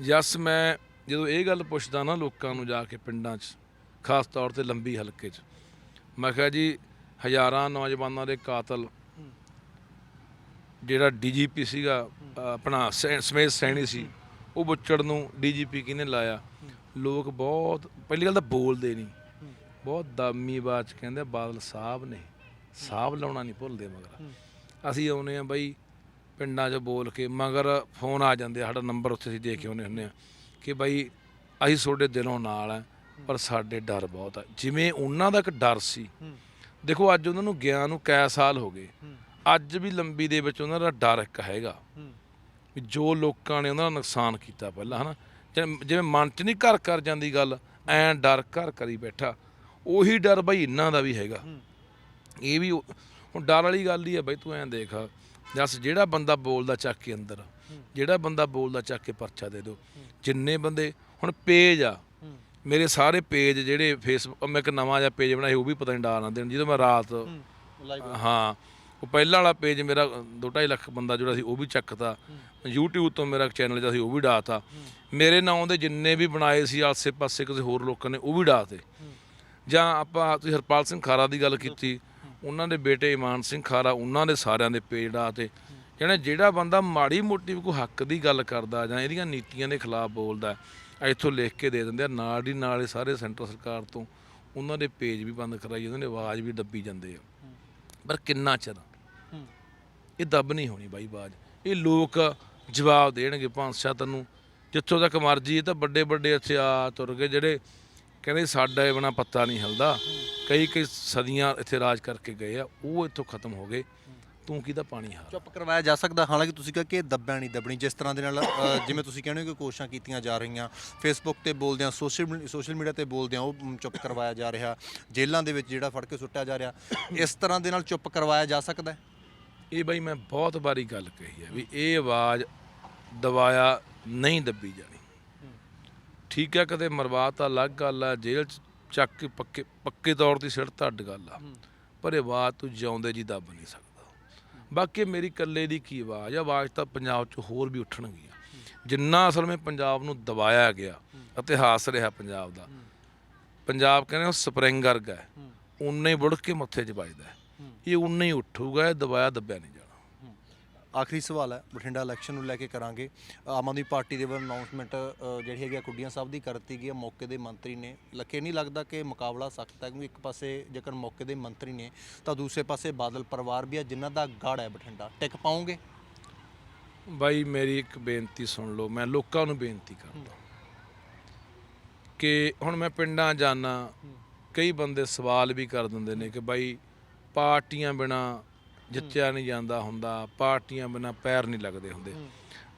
ਜਸ ਮੈਂ ਜਦੋਂ ਇਹ ਗੱਲ ਪੁੱਛਦਾ ਨਾ ਲੋਕਾਂ ਨੂੰ ਜਾ ਕੇ ਪਿੰਡਾਂ 'ਚ, ਖਾਸ ਤੌਰ ਤੇ ਲੰਬੀ ਹਲਕੇ 'ਚ, ਮੈਂ ਕਿਹਾ ਜੀ ਹਜ਼ਾਰਾਂ ਨੌਜਵਾਨਾਂ ਦੇ ਕਾਤਲ ਜਿਹੜਾ ਡੀਜੀਪੀ ਸੀਗਾ, ਆਪਣਾ ਸੈ- ਸਮੇਤ ਸੈਣੀ ਸੀ, ਉਹ ਬੁੱਚੜ ਨੂੰ ਡੀਜੀਪੀ ਕਿਹਨੇ ਲਾਇਆ? ਲੋਕ ਬਹੁਤ, ਪਹਿਲੀ ਗੱਲ ਤਾਂ ਬੋਲਦੇ ਨਹੀਂ। ਬਹੁਤ ਦਾਮੀ ਬਾਤ 'ਚ ਕਹਿੰਦੇ ਬਾਦਲ ਸਾਹਿਬ ਨੇ। ਸਾਹਿਬ ਲਾਉਣਾ ਨਹੀਂ ਭੁੱਲਦੇ ਮਗਰ। ਅਸੀਂ ਆਉਨੇ ਆ ਬਈ ਪਿੰਡਾਂ 'ਚ ਬੋਲ ਕੇ ਮਗਰ ਫੋਨ ਆ ਜਾਂਦੇ ਆ, ਸਾਡਾ ਨੰਬਰ ਉੱਥੇ ਅਸੀਂ ਦੇ ਕੇ ਆਉਨੇ ਹੁੰਨੇ ਆ ਕਿ ਬਈ ਅਸੀਂ ਤੁਹਾਡੇ ਦਿਲੋਂ ਨਾਲ ਆ ਪਰ ਸਾਡੇ ਡਰ ਬਹੁਤ ਆ। ਜਿਵੇਂ ਉਹਨਾਂ ਦਾ ਇੱਕ ਡਰ ਸੀ। ਦੇਖੋ ਅੱਜ ਉਹਨਾਂ ਨੂੰ ਗਿਆ ਨੂੰ ਕੈ ਸਾਲ ਹੋ ਗਏ। ਅੱਜ ਵੀ ਲੰਬੀ ਦੇ ਵਿੱਚ ਉਹਨਾਂ ਦਾ ਡਰ ਇੱਕ ਹੈਗਾ। ਵੀ ਜੋ ਲੋਕਾਂ ਨੇ ਉਹਨਾਂ ਦਾ ਨੁਕਸਾਨ ਕੀਤਾ ਪਹਿਲਾਂ ਹਨਾ? ਜਿਵੇਂ- ਜਿਵੇਂ ਮਨ 'ਚ ਨਹੀਂ ਘਰ ਕਰ ਜਾਂਦੀ ਗੱਲ ਐਂ ਡਰ ਘਰ ਕਰੀ ਬੈਠਾ। ਉਹੀ ਡਰ ਬਈ ਇਹਨਾਂ ਦਾ ਵੀ ਹੈਗਾ। ਇਹ ਵੀ ਉਹ- ਹੁਣ ਡਰ ਵਾਲੀ ਗੱਲ ਹੀ ਹੈ ਬਈ ਤੂੰ ਐਂ ਦੇਖ। ਜਸ ਜਿਹੜਾ ਬੰਦਾ ਬੋਲਦਾ ਚੱਕ ਕੇ ਅੰਦਰ ਜਿਹੜਾ ਬੰਦਾ ਬੋਲਦਾ ਚੱਕ ਕੇ ਪਰਚਾ ਦੇ ਦਿਓ। ਜਿੰਨੇ ਬੰਦੇ ਹੁਣ ਪੇਜ ਆ। ਮੇਰੇ ਸਾਰੇ ਪੇਜ ਜਿਹੜੇ ਫੇਸਬੁੱਕ ਮੈਂ ਇੱਕ ਨਵਾਂ ਜਿਹਾ ਪੇਜ ਬਣਾਇਆ ਉਹ ਵੀ ਪਤਾ ਨਹੀਂ ਡਾਲ ਨਾ ਦੇਣ ਜਦੋਂ ਮੈਂ ਰਾਤ ਹਾਂ ਉਹ ਪਹਿਲਾਂ ਵਾਲਾ ਪੇਜ ਮੇਰਾ 2.5 ਲੱਖ ਬੰਦਾ ਜਿਹੜਾ ਸੀ ਉਹ ਵੀ ਚੱਕਤਾ। YouTube ਤੋਂ ਮੇਰਾ ਚੈਨਲ ਜਿਹਾ ਸੀ ਉਹ ਵੀ ਡਾਤਾ। ਮੇਰੇ ਨਾਂ ਦੇ ਜਿੰਨੇ ਵੀ ਬਣਾਏ ਸੀ ਆਸੇ-ਪਾਸੇ ਕਿਸੇ ਹੋਰ ਲੋਕਾਂ ਨੇ ਉਹ ਵੀ ਡਾਤੇ। ਜਾਂ ਆਪਾਂ ਤੁਸੀਂ ਹਰਪਾਲ ਸਿੰਘ ਖਾਰਾ ਦੀ ਗੱਲ ਕੀਤੀ। ਉਹਨਾਂ ਦੇ ਬੇਟੇ ਇਮਾਨ ਸਿੰਘ ਖਾਰਾ, ਉਹਨਾਂ ਦੇ ਸਾਰਿਆਂ ਦੇ ਪੇਜ ਡਾਤੇ ਜਿਹੜਾ ਜਿਹੜਾ ਬੰਦਾ ਮਾੜੀ ਮੋਟੀ ਕੋਈ ਹੱਕ ਦੀ ਗੱਲ ਕਰਦਾ ਜਾਂ ਇਹਦੀਆਂ ਨੀਤੀਆਂ ਦੇ ਖਿਲਾਫ ਬੋਲਦਾ, ਇੱਥੋਂ ਲਿਖ ਕੇ ਦੇ ਦਿੰਦੇ ਆ, ਨਾਲ ਦੀ ਨਾਲ ਇਹ ਸਾਰੇ ਸੈਂਟਰ ਸਰਕਾਰ ਤੋਂ ਉਹਨਾਂ ਦੇ ਪੇਜ ਵੀ ਬੰਦ ਕਰਾਈ, ਉਹਨਾਂ ਦੀ ਆਵਾਜ਼ ਵੀ ਦੱਬੀ ਜਾਂਦੇ ਆ। ਪਰ ਕਿੰਨਾ ਚਿਰ? ਇਹ ਦੱਬ ਨਹੀਂ ਹੋਣੀ ਬਾਈ ਬਾਜ ਇਹ ਲੋਕ ਜਵਾਬ ਦੇਣਗੇ ਭਾਂਸਾ ਤੈਨੂੰ ਜਿੱਥੋਂ ਤੱਕ ਮਰਜ਼ੀ, ਇਹ ਤਾਂ ਵੱਡੇ ਵੱਡੇ ਇੱਥੇ ਆ ਤੁਰ ਗਏ ਜਿਹੜੇ ਕਹਿੰਦੇ ਸਾਡਾ ਇਹ ਬਣਾ ਪੱਤਾ ਨਹੀਂ ਹਿਲਦਾ। ਕਈ ਕਈ ਸਦੀਆਂ ਇੱਥੇ ਰਾਜ ਕਰਕੇ ਗਏ ਆ ਉਹ ਇੱਥੋਂ ਖਤਮ ਹੋ ਗਏ। ਤੂੰ ਕਿਹਦਾ ਪਾਣੀ ਹਾਰ? ਚੁੱਪ ਕਰਵਾਇਆ ਜਾ ਸਕਦਾ ਹਾਲਾਂਕਿ ਤੁਸੀਂ ਕਿਹਾ ਕਿ ਦੱਬਿਆ ਨਹੀਂ ਦੱਬਣੀ ਜਿਸ ਤਰ੍ਹਾਂ ਦੇ ਨਾਲ ਜਿਵੇਂ ਤੁਸੀਂ ਕਹਿੰਦੇ ਹੋ ਕਿ ਕੋਸ਼ਿਸ਼ਾਂ ਕੀਤੀਆਂ ਜਾ ਰਹੀਆਂ ਫੇਸਬੁੱਕ ਤੇ ਬੋਲਦਿਆਂ ਸੋਸ਼ਲ ਸੋਸ਼ਲ ਮੀਡੀਆ ਤੇ ਬੋਲਦਿਆਂ ਉਹ ਮ, ਚੁੱਪ ਕਰਵਾਇਆ ਜਾ ਰਿਹਾ। ਜੇਲ੍ਹਾਂ ਦੇ ਵਿੱਚ ਜਿਹੜਾ ਫੜ ਕੇ ਸੁੱਟਿਆ ਜਾ ਰਿਹਾ। ਇਸ ਤਰ੍ਹਾਂ ਦੇ ਨਾਲ ਚੁੱਪ ਕਰਵਾਇਆ ਜਾ ਸਕਦਾ ਇਹ ਬਾਈ ਮੈਂ ਬਹੁਤ ਵਾਰੀ ਗੱਲ ਕਹੀ ਹੈ ਵੀ ਇਹ ਆਵਾਜ਼ ਦਬਾਇਆ ਨਹੀਂ ਦੱਬੀ ਜਾਣੀ। ਠੀਕ ਹੈ ਕਦੇ ਮਰਵਾਤਾ ਅਲੱਗ ਗੱਲ ਆ ਜੇਲ੍ਹ ਚ ਚੱਕ ਕੇ ਪੱਕੇ ਪੱਕੇ ਤੌਰ ਤੇ ਸਿਰ ਅੱਡ ਗੱਲ ਆ। ਪਰ ਇਹ ਆਵਾਜ਼ ਤੂੰ ਜਿਉਂਦੇ ਜੀ ਦੱਬ ਨਹੀਂ ਸਕਦਾ। ਬਾਕੀ ਮੇਰੀ ਇਕੱਲੇ ਦੀ ਕੀ ਆਵਾਜ਼ ਆ ਆਵਾਜ਼ ਤਾਂ ਪੰਜਾਬ 'ਚ ਹੋਰ ਵੀ ਉੱਠਣਗੀਆਂ। ਜਿੰਨਾ ਅਸਲ ਵਿੱਚ ਪੰਜਾਬ ਨੂੰ ਦਬਾਇਆ ਗਿਆ ਇਤਿਹਾਸ ਰਿਹਾ ਪੰਜਾਬ ਦਾ। ਪੰਜਾਬ ਕਹਿੰਦੇ ਉਹ ਸਪਰਿੰਗ ਵਰਗਾ ਹੈ। ਉਨਾ ਹੀ ਵੁੜ ਕੇ ਮੱਥੇ 'ਚ ਵੱਜਦਾ ਹੈ। ਇਹ ਉਨਾ ਹੀ ਉੱਠੂਗਾ ਇਹ ਦਬਾਇਆ ਦੱਬਿਆ ਨਹੀਂ ਆਖਰੀ ਸਵਾਲ ਹੈ ਬਠਿੰਡਾ ਇਲੈਕਸ਼ਨ ਨੂੰ ਲੈ ਕੇ ਕਰਾਂਗੇ। ਆਮ ਆਦਮੀ ਪਾਰਟੀ ਦੇ ਵੱਲੋਂ ਅਨਾਉਂਸਮੈਂਟ ਜਿਹੜੀ ਹੈਗੀ ਆ ਕੁੱਡੀਆਂ ਸਾਹਿਬ ਦੀ ਕਰਤੀ ਗਈ ਹੈ ਮੌਕੇ ਦੇ ਮੰਤਰੀ ਨੇ। ਲੱਕੇ ਨਹੀਂ ਲੱਗਦਾ ਕਿ ਮੁਕਾਬਲਾ ਸਖਤ ਹੈ ਕਿਉਂਕਿ ਇੱਕ ਪਾਸੇ ਜੇਕਰ ਮੌਕੇ ਦੇ ਮੰਤਰੀ ਨੇ ਤਾਂ ਦੂਸਰੇ ਪਾਸੇ ਬਾਦਲ ਪਰਿਵਾਰ ਵੀ ਹੈ ਜਿਨ੍ਹਾਂ ਦਾ ਗੜ ਹੈ ਬਠਿੰਡਾ। ਟਿਕ ਪਾਉਂਗੇ ਬਾਈ ਮੇਰੀ ਇੱਕ ਬੇਨਤੀ ਸੁਣ ਲਓ। ਮੈਂ ਲੋਕਾਂ ਨੂੰ ਬੇਨਤੀ ਕਰਦਾ ਕਿ ਹੁਣ ਮੈਂ ਪਿੰਡਾਂ ਜਾਣਾ ਕਈ ਬੰਦੇ ਸਵਾਲ ਵੀ ਕਰ ਦਿੰਦੇ ਨੇ ਕਿ ਬਾਈ ਪਾਰਟੀਆਂ ਬਿਨਾ ਜਿੱਤਿਆ ਨਹੀਂ ਜਾਂਦਾ ਹੁੰਦਾ ਪਾਰਟੀਆਂ ਬਿਨਾ ਪੈਰ ਨਹੀਂ ਲੱਗਦੇ ਹੁੰਦੇ।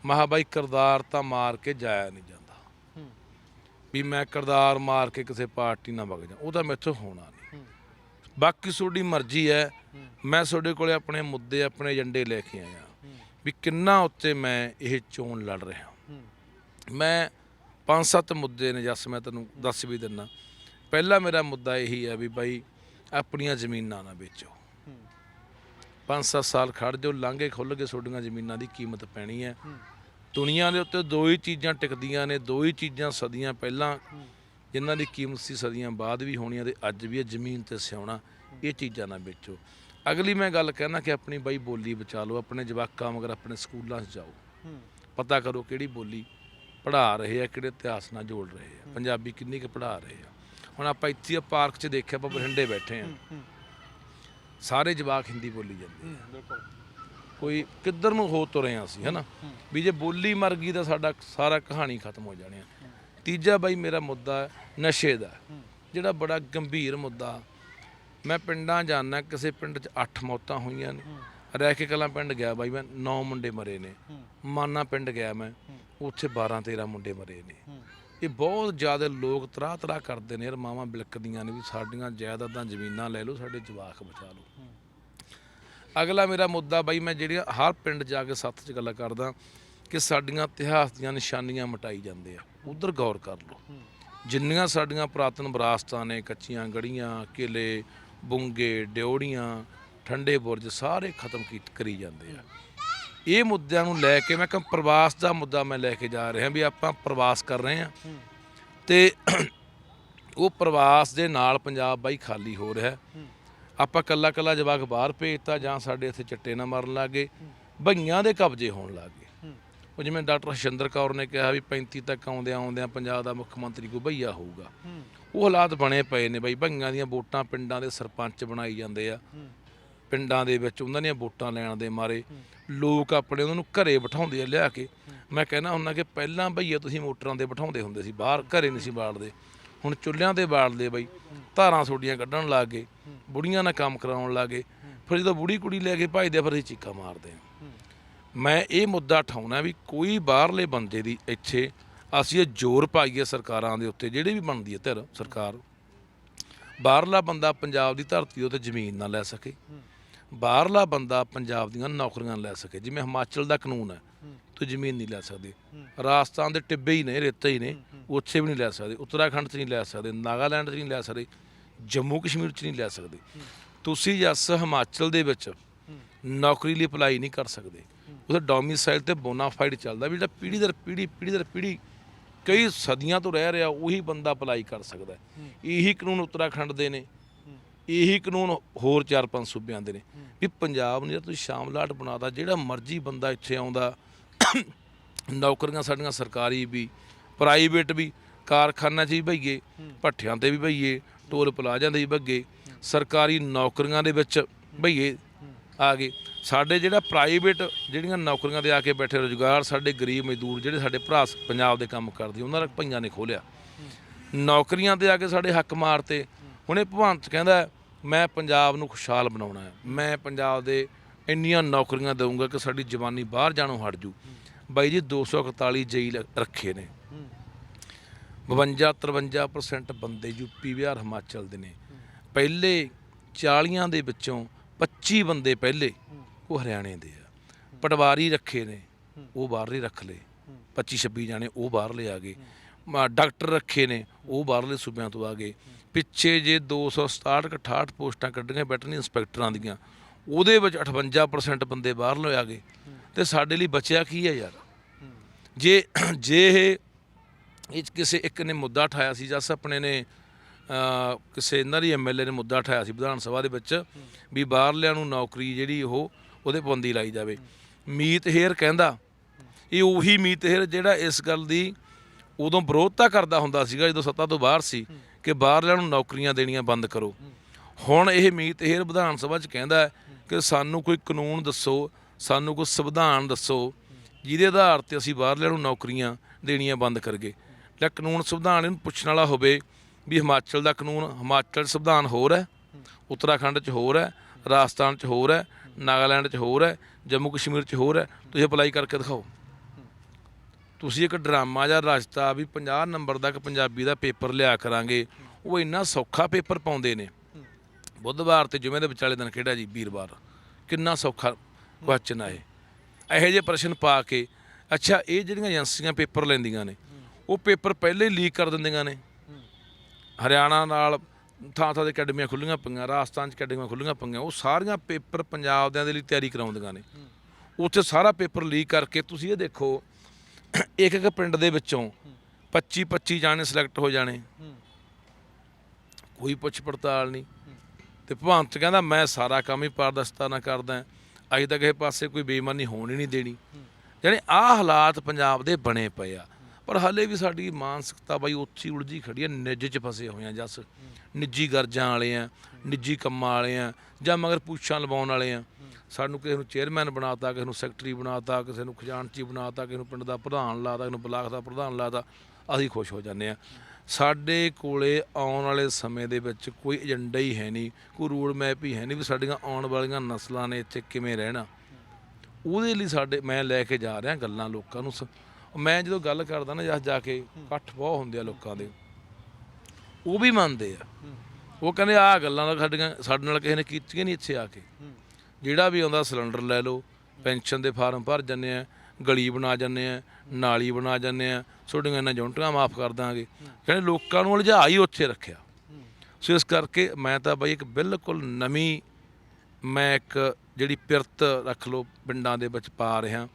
ਮਹਾ ਬਾਈ ਕਰਦਾਰ ਤਾਂ ਮਾਰ ਕੇ ਜਾਇਆ ਨਹੀਂ ਜਾਂਦਾ। ਵੀ ਮੈਂ ਕਰਦਾਰ ਮਾਰ ਕੇ ਕਿਸੇ ਪਾਰਟੀ ਨਾਲ ਵਗ ਜਾ ਉਹ ਤਾਂ ਮੈਥੋਂ ਹੋਣਾ ਨਹੀਂ। ਬਾਕੀ ਤੁਹਾਡੀ ਮਰਜ਼ੀ ਹੈ। ਮੈਂ ਤੁਹਾਡੇ ਕੋਲੇ ਆਪਣੇ ਮੁੱਦੇ ਆਪਣੇ ਏਜੰਡੇ ਲੈ ਕੇ ਆਇਆ। ਵੀ ਕਿੰਨਾ ਉੱਤੇ ਮੈਂ ਇਹ ਚੋਣ ਲੜ ਰਿਹਾ। ਮੈਂ ਪੰਜ ਸੱਤ ਮੁੱਦੇ ਨੇ ਜਸ ਮੈਂ ਤੈਨੂੰ ਦੱਸ ਵੀ ਦਿੰਨਾ। ਪਹਿਲਾ ਮੇਰਾ ਮੁੱਦਾ ਇਹੀ ਹੈ ਵੀ ਬਾਈ ਆਪਣੀਆਂ ਜ਼ਮੀਨਾਂ ਨਾ ਵੇਚੋ। ਪੰਜ ਸੱਤ ਸਾਲ ਖੜ ਜਾਓ ਲਾਂਘੇ ਖੁੱਲ ਕੇ ਤੁਹਾਡੀਆਂ ਜ਼ਮੀਨਾਂ ਦੀ ਕੀਮਤ ਪੈਣੀ ਹੈ। ਦੁਨੀਆ ਦੇ ਉੱਤੇ ਦੋ ਹੀ ਚੀਜ਼ਾਂ ਟਿਕਦੀਆਂ ਨੇ ਦੋ ਹੀ ਚੀਜ਼ਾਂ ਸਦੀਆਂ ਪਹਿਲਾਂ ਜਿਨ੍ਹਾਂ ਦੀ ਕੀਮਤ ਸੀ ਸਦੀਆਂ ਬਾਅਦ ਵੀ ਹੋਣੀਆਂ ਤੇ ਅੱਜ ਵੀ ਹੈ ਜ਼ਮੀਨ ਤੇ ਸਿਉਣਾ ਇਹ ਚੀਜ਼ਾਂ ਨਾ ਵੇਚੋ। ਅਗਲੀ ਮੈਂ ਗੱਲ ਕਹਿਣਾ ਕਿ ਆਪਣੀ ਬਾਈ ਬੋਲੀ ਬਚਾ ਲਓ ਆਪਣੇ ਜਵਾਕਾਂ ਮਗਰ ਆਪਣੇ ਸਕੂਲਾਂ 'ਚ ਜਾਓ। ਪਤਾ ਕਰੋ ਕਿਹੜੀ ਬੋਲੀ ਪੜ੍ਹਾ ਰਹੇ ਆ ਕਿਹੜੇ ਇਤਿਹਾਸ ਨਾਲ ਜੋੜ ਰਹੇ ਆ। ਪੰਜਾਬੀ ਕਿੰਨੀ ਕੁ ਪੜ੍ਹਾ ਰਹੇ ਆ। ਹੁਣ ਆਪਾਂ ਇੱਥੇ ਪਾਰਕ 'ਚ ਦੇਖਿਆ ਆਪਾਂ ਬਠਿੰਡੇ ਬੈਠੇ ਆ। ਸਾਰੇ ਜਵਾਕ ਹਿੰਦੀ ਬੋਲੀ ਜਾਂਦੇ ਆ। ਕੋਈ ਕਿੱਧਰ ਨੂੰ ਹੋ ਤੁਰੇ ਆ ਅਸੀਂ ਹਨਾ? ਵੀ ਜੇ ਬੋਲੀ ਮਰ ਗਈ ਤਾਂ ਸਾਡਾ ਸਾਰਾ ਕਹਾਣੀ ਖਤਮ ਹੋ ਜਾਣੀ ਆ। ਤੀਜਾ ਬਾਈ ਮੇਰਾ ਮੁੱਦਾ ਨਸ਼ੇ ਦਾ। ਜਿਹੜਾ ਬੜਾ ਗੰਭੀਰ ਮੁੱਦਾ। ਮੈਂ ਪਿੰਡਾਂ ਜਾਣਾ ਕਿਸੇ ਪਿੰਡ 'ਚ 8 ਮੌਤਾਂ ਹੋਈਆਂ ਨੇ। ਰਹਿ ਕੇ ਕਲਾਂ ਪਿੰਡ ਗਿਆ ਬਾਈ ਮੈਂ 9 ਮੁੰਡੇ ਮਰੇ ਨੇ। ਮਾਨਾ ਪਿੰਡ ਗਿਆ ਮੈਂ ਉੱਥੇ 12 13 ਮੁੰਡੇ ਮਰੇ ਨੇ। ਇਹ ਬਹੁਤ ਜ਼ਿਆਦਾ ਲੋਕ ਤਰਾਹ ਤਰਾਹ ਕਰਦੇ ਨੇ, ਯਾਰ ਮਾਵਾਂ ਬਿਲਕਦੀਆਂ ਨੇ ਵੀ ਸਾਡੀਆਂ ਜਾਇਦਾਦਾਂ ਜ਼ਮੀਨਾਂ ਲੈ ਲਓ, ਸਾਡੇ ਜਵਾਕ ਬਚਾ ਲਓ। ਅਗਲਾ ਮੇਰਾ ਮੁੱਦਾ ਬਾਈ, ਮੈਂ ਜਿਹੜੀਆਂ ਹਰ ਪਿੰਡ ਜਾ ਕੇ ਸੱਥ 'ਚ ਗੱਲਾਂ ਕਰਦਾ ਕਿ ਸਾਡੀਆਂ ਇਤਿਹਾਸ ਦੀਆਂ ਨਿਸ਼ਾਨੀਆਂ ਮਟਾਈ ਜਾਂਦੇ ਆ, ਉਧਰ ਗੌਰ ਕਰ ਲਓ। ਜਿੰਨੀਆਂ ਸਾਡੀਆਂ ਪੁਰਾਤਨ ਵਿਰਾਸਤਾਂ ਨੇ, ਕੱਚੀਆਂ ਗੜੀਆਂ ਕਿਲੇ, ਬੁੰਗੇ ਡਿਉੜੀਆਂ ਠੰਡੇ ਬੁਰਜ, ਸਾਰੇ ਖਤਮ ਕੀ, ਕਰੀ ਜਾਂਦੇ ਆ। ਇਹ ਮੁੱਦਿਆਂ ਨੂੰ ਲੈ ਕੇ ਮੈਂ ਕਿਹਾ ਪ੍ਰਵਾਸ ਦਾ ਮੁੱਦਾ ਮੈਂ ਲੈ ਕੇ ਜਾ ਰਿਹਾ ਵੀ ਆਪਾਂ ਪ੍ਰਵਾਸ ਕਰ ਰਹੇ ਹਾਂ। ਤੇ ਉਹ ਪ੍ਰਵਾਸ ਦੇ ਨਾਲ ਪੰਜਾਬ ਬਾਈ ਖਾਲੀ ਹੋ ਰਿਹਾ। ਆਪਾਂ ਕੱਲਾ ਕੱਲਾ ਜਵਾਕ ਬਾਹਰ ਭੇਜਤਾ ਜਾਂ ਸਾਡੇ ਇੱਥੇ ਚੱਟੇ ਨਾ ਮਰਨ ਲੱਗੇ। ਭਈਆਂ ਦੇ ਕਬਜ਼ੇ ਹੋਣ ਲੱਗੇ ਉਹ ਜਿਵੇਂ ਡਾਕਟਰ ਹਸ਼ਿੰਦਰ ਕੌਰ ਨੇ ਕਿਹਾ ਵੀ 35 ਤੱਕ ਆਉਂਦੇ ਆਉਂਦਿਆਂ ਪੰਜਾਬ ਦਾ ਮੁੱਖ ਮੰਤਰੀ ਕੋਈ ਭਈਆ ਹੋਊਗਾ ਉਹ ਹਾਲਾਤ ਬਣੇ ਪਏ ਨੇ ਬਈ। ਭਈਆਂ ਦੀਆਂ ਵੋਟਾਂ ਪਿੰਡਾਂ ਦੇ ਸਰਪੰਚ ਬਣਾਈ ਜਾਂਦੇ ਆ। ਪਿੰਡਾਂ ਦੇ ਵਿੱਚ ਉਹਨਾਂ ਦੀਆਂ ਵੋਟਾਂ ਲੈਣ ਦੇ ਮਾਰੇ ਲੋਕ ਆਪਣੇ ਉਹਨਾਂ ਨੂੰ ਘਰੇ ਬਿਠਾਉਂਦੇ ਆ ਲਿਆ ਕੇ। ਮੈਂ ਕਹਿੰਦਾ ਹੁੰਦਾ ਕਿ ਪਹਿਲਾਂ ਭਈਏ ਤੁਸੀਂ ਮੋਟਰਾਂ ਦੇ ਬਿਠਾਉਂਦੇ ਹੁੰਦੇ ਸੀ ਬਾਹਰ ਘਰੇ ਨਹੀਂ ਸੀ ਬਾਲਦੇ ਹੁਣ ਚੁੱਲ੍ਹਿਆਂ ਤੇ ਬਾਲਦੇ ਬਈ ਧਾਰਾਂ ਸੋਡੀਆਂ ਕੱਢਣ ਲੱਗ ਗਏ ਬੁੜੀਆਂ ਨਾਲ ਕੰਮ ਕਰਾਉਣ ਲੱਗ ਗਏ। ਫਿਰ ਜਦੋਂ ਬੁੜੀ ਕੁੜੀ ਲੈ ਕੇ ਭਜਦੇ ਆ, ਫਿਰ ਅਸੀਂ ਚੀਕਾਂ ਮਾਰਦੇ ਆ। ਮੈਂ ਇਹ ਮੁੱਦਾ ਉਠਾਉਣਾ ਵੀ ਕੋਈ ਬਾਹਰਲੇ ਬੰਦੇ ਦੀ ਇੱਥੇ ਅਸੀਂ ਇਹ ਜ਼ੋਰ ਪਾਈਏ ਸਰਕਾਰਾਂ ਦੇ ਉੱਤੇ ਜਿਹੜੀ ਵੀ ਬਣਦੀ ਹੈ ਧਿਰ ਸਰਕਾਰ। ਬਾਹਰਲਾ ਬੰਦਾ ਪੰਜਾਬ ਦੀ ਧਰਤੀ ਉੱਤੇ ਜ਼ਮੀਨ ਨਾ ਲੈ ਸਕੇ। ਬਾਹਰਲਾ ਬੰਦਾ ਪੰਜਾਬ ਦੀਆਂ ਨੌਕਰੀਆਂ ਲੈ ਸਕੇ। ਜਿਵੇਂ ਹਿਮਾਚਲ ਦਾ ਕਾਨੂੰਨ ਹੈ ਤੂੰ ਜ਼ਮੀਨ ਨਹੀਂ ਲੈ ਸਕਦੇ। ਰਾਜਸਥਾਨ ਦੇ ਟਿੱਬੇ ਹੀ ਨੇ ਰੇਤੇ ਹੀ ਨੇ ਉੱਥੇ ਵੀ ਨਹੀਂ ਲੈ ਸਕਦੇ। ਉੱਤਰਾਖੰਡ 'ਚ ਨਹੀਂ ਲੈ ਸਕਦੇ ਨਾਗਾਲੈਂਡ 'ਚ ਨਹੀਂ ਲੈ ਸਕਦੇ ਜੰਮੂ ਕਸ਼ਮੀਰ 'ਚ ਨਹੀਂ ਲੈ ਸਕਦੇ। ਤੁਸੀਂ ਜਸ ਹਿਮਾਚਲ ਦੇ ਵਿੱਚ ਨੌਕਰੀ ਲਈ ਅਪਲਾਈ ਨਹੀਂ ਕਰ ਸਕਦੇ ਉਹਦਾ ਡੋਮਿਸਾਈਲ ਤੇ ਬੋਨਾਫਾਈਡ ਚੱਲਦਾ ਵੀ ਜਿਹੜਾ ਪੀੜ੍ਹੀ ਦਰ ਪੀੜ੍ਹੀ ਪੀੜ੍ਹੀ ਦਰ ਪੀੜ੍ਹੀ ਕਈ ਸਦੀਆਂ ਤੋਂ ਰਹਿ ਰਿਹਾ ਉਹੀ ਬੰਦਾ ਅਪਲਾਈ ਕਰ ਸਕਦਾ। ਇਹੀ ਕਾਨੂੰਨ ਉੱਤਰਾਖੰਡ ਦੇ ਨੇ। ਇਹੀ ਕਾਨੂੰਨ ਹੋਰ ਚਾਰ ਪੰਜ ਸੂਬਿਆਂ ਦੇ ਨੇ ਵੀ ਪੰਜਾਬ ਨੇ ਜੇ ਤੁਸੀਂ ਸ਼ਾਮਲਾਟ ਬਣਾਤਾ, ਜਿਹੜਾ ਮਰਜ਼ੀ ਬੰਦਾ ਇੱਥੇ ਆਉਂਦਾ, ਨੌਕਰੀਆਂ ਸਾਡੀਆਂ ਸਰਕਾਰੀ ਵੀ ਪ੍ਰਾਈਵੇਟ ਵੀ, ਕਾਰਖਾਨਿਆਂ 'ਚ ਵੀ ਭਈਏ ਭੱਠਿਆਂ ਤੇ ਵੀ ਭਈਏ ਟੋਲ ਪਲਾਜ਼ਿਆਂ ਤੇ ਵੀ ਭੱਗੇ ਸਰਕਾਰੀ ਨੌਕਰੀਆਂ ਦੇ ਵਿੱਚ ਭਈਏ ਆ ਗਏ। ਸਾਡੇ ਜਿਹੜਾ ਪ੍ਰਾਈਵੇਟ ਜਿਹੜੀਆਂ ਨੌਕਰੀਆਂ ਦੇ ਆ ਕੇ ਬੈਠੇ ਰੁਜ਼ਗਾਰ, ਸਾਡੇ ਗਰੀਬ ਮਜ਼ਦੂਰ ਜਿਹੜੇ ਸਾਡੇ ਭਰਾ ਪੰਜਾਬ ਦੇ ਕੰਮ ਕਰਦੇ, ਉਹਨਾਂ ਦਾ ਭਈਆਂ ਨੇ ਖੋਲਿਆ ਨੌਕਰੀਆਂ ਤੇ ਆ ਕੇ ਸਾਡੇ ਹੱਕ ਮਾਰਤੇ। ਹੁਣ ਇਹ ਭਗਵੰਤ ਕਹਿੰਦਾ ਮੈਂ ਪੰਜਾਬ ਨੂੰ ਖੁਸ਼ਹਾਲ ਬਣਾਉਣਾ ਹੈ। ਮੈਂ ਪੰਜਾਬ ਦੇ ਇੰਨੀਆਂ ਨੌਕਰੀਆਂ ਦਊਂਗਾ ਕਿ ਸਾਡੀ ਜਵਾਨੀ ਬਾਹਰ ਜਾਣੋਂ ਹਟ ਜੂ। ਬਾਈ ਜੀ 241 ਜਈ ਰੱਖੇ ਨੇ। 52 53% ਬੰਦੇ ਯੂਪੀ ਬਿਹਾਰ, ਹਿਮਾਚਲ ਦੇ ਨੇ। ਪਹਿਲੇ 40 ਦੇ ਵਿੱਚੋਂ 25 ਬੰਦੇ ਪਹਿਲੇ ਉਹ ਹਰਿਆਣੇ ਦੇ ਆ। ਪਟਵਾਰੀ ਰੱਖੇ ਨੇ, ਉਹ ਬਾਹਰਲੇ ਰੱਖ ਲਏ। 25 26 ਜਾਣੇ ਉਹ ਬਾਹਰਲੇ ਆ ਗਏ। ਡਾਕਟਰ ਰੱਖੇ ਨੇ, ਉਹ ਬਾਹਰਲੇ ਸੂਬਿਆਂ ਤੋਂ ਆ ਗਏ। ਪਿੱਛੇ ਜੇ 267 68 ਪੋਸਟਾਂ ਕੱਢੀਆਂ ਵੈਟਰਨਰੀ ਇੰਸਪੈਕਟਰਾਂ ਦੀਆਂ, ਉਹਦੇ ਵਿੱਚ 58% ਬੰਦੇ ਬਾਹਰਲੇ ਆ ਗਏ। ਤੇ ਸਾਡੇ ਲਈ ਬਚਿਆ ਕੀ ਹੈ ਯਾਰ? ਜੇ ਜੇ ਇਹ ਕਿਸੇ ਇੱਕ ਨੇ ਮੁੱਦਾ ਉਠਾਇਆ ਸੀ ਜਸ ਆਪਣੇ ਨੇ ਕਿਸੇ ਇਹਨਾਂ ਦੀ ਐਮਐਲਏ ਨੇ ਮੁੱਦਾ ਉਠਾਇਆ ਸੀ ਵਿਧਾਨ ਸਭਾ ਦੇ ਵਿੱਚ, ਵੀ ਬਾਹਰਲਿਆਂ ਨੂੰ ਨੌਕਰੀ ਜਿਹੜੀ ਉਹ, ਉਹਦੇ ਪਾਬੰਦੀ ਲਾਈ ਜਾਵੇ। ਮੀਤ ਹੇਰ ਕਹਿੰਦਾ, ਇਹ ਉਹੀ ਮੀਤ ਹੇਰ ਜਿਹੜਾ ਇਸ ਗੱਲ ਦੀ ਉਦੋਂ ਵਿਰੋਧ ਤਾਂ ਕਰਦਾ ਹੁੰਦਾ ਸੀਗਾ ਜਦੋਂ ਸੱਤਾ ਤੋਂ ਬਾਹਰ ਸੀ ਕਿ ਬਾਹਰਲਿਆਂ ਨੂੰ ਨੌਕਰੀਆਂ ਦੇਣੀਆਂ ਬੰਦ ਕਰੋ। ਹੁਣ ਇਹ ਮੀਤ ਹੇਰ ਵਿਧਾਨ ਸਭਾ 'ਚ ਕਹਿੰਦਾ ਕਿ ਸਾਨੂੰ ਕੋਈ ਕਾਨੂੰਨ ਦੱਸੋ, ਸਾਨੂੰ ਕੋਈ ਸੰਵਿਧਾਨ ਦੱਸੋ, ਜਿਹਦੇ ਆਧਾਰ ਤੇ ਅਸੀਂ ਬਾਹਰਲਿਆਂ ਨੂੰ ਨੌਕਰੀਆਂ ਦੇਣੀਆਂ ਬੰਦ ਕਰਗੇ ਜਾਂ ਕਾਨੂੰਨ ਸੰਵਿਧਾਨ ਇਹਨੂੰ ਪੁੱਛਣ ਵਾਲਾ ਹੋਵੇ ਵੀ ਹਿਮਾਚਲ ਦਾ ਕਾਨੂੰਨ, ਹਿਮਾਚਲ 'ਚ ਸੰਵਿਧਾਨ ਹੋਰ ਹੈ, ਉੱਤਰਾਖੰਡ 'ਚ ਹੋਰ ਹੈ, ਰਾਜਸਥਾਨ 'ਚ ਹੋਰ ਹੈ, ਨਾਗਾਲੈਂਡ 'ਚ ਹੋਰ ਹੈ ਜੰਮੂ ਕਸ਼ਮੀਰ 'ਚ ਹੋਰ ਹੈ, ਤੁਸੀਂ ਅਪਲਾਈ ਕਰਕੇ ਦਿਖਾਓ। ਤੁਸੀਂ ਇੱਕ ਡਰਾਮਾ ਜਾਂ ਰਸਤਾ ਵੀ 50 ਨੰਬਰ ਤੱਕ ਪੰਜਾਬੀ ਦਾ ਪੇਪਰ ਲਿਆ ਕਰਾਂਗੇ, ਉਹ ਇੰਨਾ ਸੌਖਾ ਪੇਪਰ ਪਾਉਂਦੇ ਨੇ। ਬੁੱਧਵਾਰ ਤੇ ਜੁਮੇ ਦੇ ਵਿਚਾਲੇ ਦਿਨ ਖੇਡਾ ਜੀ ਵੀਰਵਾਰ। ਕਿੰਨਾ ਸੌਖਾ ਕੁਐਸਚਨ ਆ ਇਹੋ। ਜਿਹੇ ਪ੍ਰਸ਼ਨ ਪਾ ਕੇ, ਅੱਛਾ, ਇਹ ਜਿਹੜੀਆਂ ਏਜੰਸੀਆਂ ਪੇਪਰ ਲੈਂਦੀਆਂ ਨੇ, ਉਹ ਪੇਪਰ ਪਹਿਲੇ ਹੀ ਲੀਕ ਕਰ ਦਿੰਦੀਆਂ ਨੇ। ਹਰਿਆਣਾ ਨਾਲ ਥਾਂ ਥਾਂ ਤੇ ਅਕੈਡਮੀਆਂ ਖੁੱਲੀਆਂ ਪਈਆਂ, ਰਾਜਸਥਾਨ 'ਚ ਅਕੈਡਮੀਆਂ ਖੁੱਲੀਆਂ ਪਈਆਂ, ਉਹ ਸਾਰੀਆਂ ਪੇਪਰ ਪੰਜਾਬ ਦਿਆਂ ਦੇ ਲਈ ਤਿਆਰੀ ਕਰਾਉਂਦੀਆਂ ਨੇ। ਉੱਥੇ ਸਾਰਾ ਪੇਪਰ ਲੀਕ ਕਰਕੇ ਤੁਸੀਂ ਇਹ ਦੇਖੋ ਇੱਕ ਇੱਕ ਪਿੰਡ ਦੇ ਵਿੱਚੋਂ 25 25 ਜਾਣੇ ਸਿਲੈਕਟ ਹੋ ਜਾਣੇ। ਕੋਈ ਪੁੱਛ ਪੜਤਾਲ ਨਹੀਂ। ਤੇ ਭਵੰਤ ਕਹਿੰਦਾ, ਮੈਂ ਸਾਰਾ ਕੰਮ ਹੀ ਪਾਰਦਰਸ਼ਤਾ ਨਾਲ ਕਰਦਾ ਅਜੇ ਤੱਕ ਇਹ ਪਾਸੇ ਕੋਈ ਬੇਈਮਾਨੀ ਹੋਣ ਹੀ ਨਹੀਂ ਦੇਣੀ। ਜਾਣੀ ਆਹ ਹਾਲਾਤ ਪੰਜਾਬ ਦੇ ਬਣੇ ਪਏ ਆ। ਪਰ ਹਲੇ ਵੀ ਸਾਡੀ ਮਾਨਸਿਕਤਾ ਬਾਈ ਉੱਚੀ ਉਲਝੀ ਖੜੀ ਹੈ ਨਿੱਜ 'ਚ ਫਸੇ ਹੋਏ ਆ ਜਸ। ਨਿੱਜੀ ਗਰਜਾਂ ਵਾਲੇ ਆ, ਨਿੱਜੀ ਕੰਮਾਂ ਵਾਲੇ ਆ, ਜਾਂ ਮਗਰ ਪੂਛਾਂ ਲਵਾਉਣ ਵਾਲੇ ਆ। ਸਾਨੂੰ ਕਿਸੇ ਨੂੰ ਚੇਅਰਮੈਨ ਬਣਾਤਾ, ਕਿਸੇ ਨੂੰ ਸੈਕਟਰੀ ਬਣਾਤਾ, ਕਿਸੇ ਨੂੰ ਖਜ਼ਾਨਚੀ ਬਣਾਤਾ, ਕਿਸੇ ਨੂੰ ਪਿੰਡ ਦਾ ਪ੍ਰਧਾਨ ਲਾਤਾ, ਕਿਸੇ ਨੂੰ ਬਲਾਕ ਦਾ ਪ੍ਰਧਾਨ ਲਾਤਾ, ਅਸੀਂ ਖੁਸ਼ ਹੋ ਜਾਂਦੇ ਆ ਸਾਡੇ ਕੋਲੇ ਆਉਣ ਵਾਲੇ ਸਮੇਂ ਦੇ ਵਿੱਚ ਕੋਈ ਏਜੰਡਾ ਹੀ ਹੈ ਨਹੀਂ, ਕੋਈ ਰੋਡ ਮੈਪ ਹੀ ਹੈ ਨਹੀਂ ਵੀ ਸਾਡੀਆਂ ਆਉਣ ਵਾਲੀਆਂ ਨਸਲਾਂ ਨੇ ਇੱਥੇ ਕਿਵੇਂ ਰਹਿਣਾ। ਉਹਦੇ ਲਈ ਸਾਡੇ, ਮੈਂ ਲੈ ਕੇ ਜਾ ਰਿਹਾ ਗੱਲਾਂ ਲੋਕਾਂ ਨੂੰ ਸ- ਮੈਂ ਜਦੋਂ ਗੱਲ ਕਰਦਾ ਨਾ ਜਾ ਜਾ ਕੇ ਇਕੱਠ ਬਹੁਤ ਹੁੰਦੇ ਆ ਲੋਕਾਂ ਦੇ, ਉਹ ਵੀ ਮੰਨਦੇ ਆ। ਉਹ ਕਹਿੰਦੇ ਆਹ ਗੱਲਾਂ ਤਾਂ ਸਾਡੀਆਂ, ਸਾਡੇ ਨਾਲ ਕਿਸੇ ਨੇ ਕੀਤੀਆਂ ਨਹੀਂ ਇੱਥੇ ਆ ਕੇ। ਜਿਹੜਾ ਵੀ ਆਉਂਦਾ ਸਿਲੰਡਰ ਲੈ ਲਓ, ਪੈਨਸ਼ਨ ਦੇ ਫਾਰਮ ਭਰ ਜੰਨੇ ਆ, ਗਲੀ ਬਣਾ ਜੰਨੇ ਆ, ਨਾਲੀ ਬਣਾ ਜੰਨੇ ਆ, ਤੁਹਾਡੀਆਂ ਇਹਨਾਂ ਜੌਂਟੀਆਂ ਮਾਫ ਕਰ ਦਾਂਗੇ। ਕਹਿੰਦੇ ਲੋਕਾਂ ਨੂੰ ਉਲਝਾ ਹੀ ਉੱਥੇ ਰੱਖਿਆ। ਸੋ ਇਸ ਕਰਕੇ ਮੈਂ ਤਾਂ ਬਈ ਇੱਕ ਬਿਲਕੁਲ ਨਵੀਂ, ਮੈਂ ਇੱਕ ਜਿਹੜੀ ਪਿਰਤ ਰੱਖ ਲਓ ਪਿੰਡਾਂ ਦੇ ਵਿੱਚ ਪਾ ਰਿਹਾ।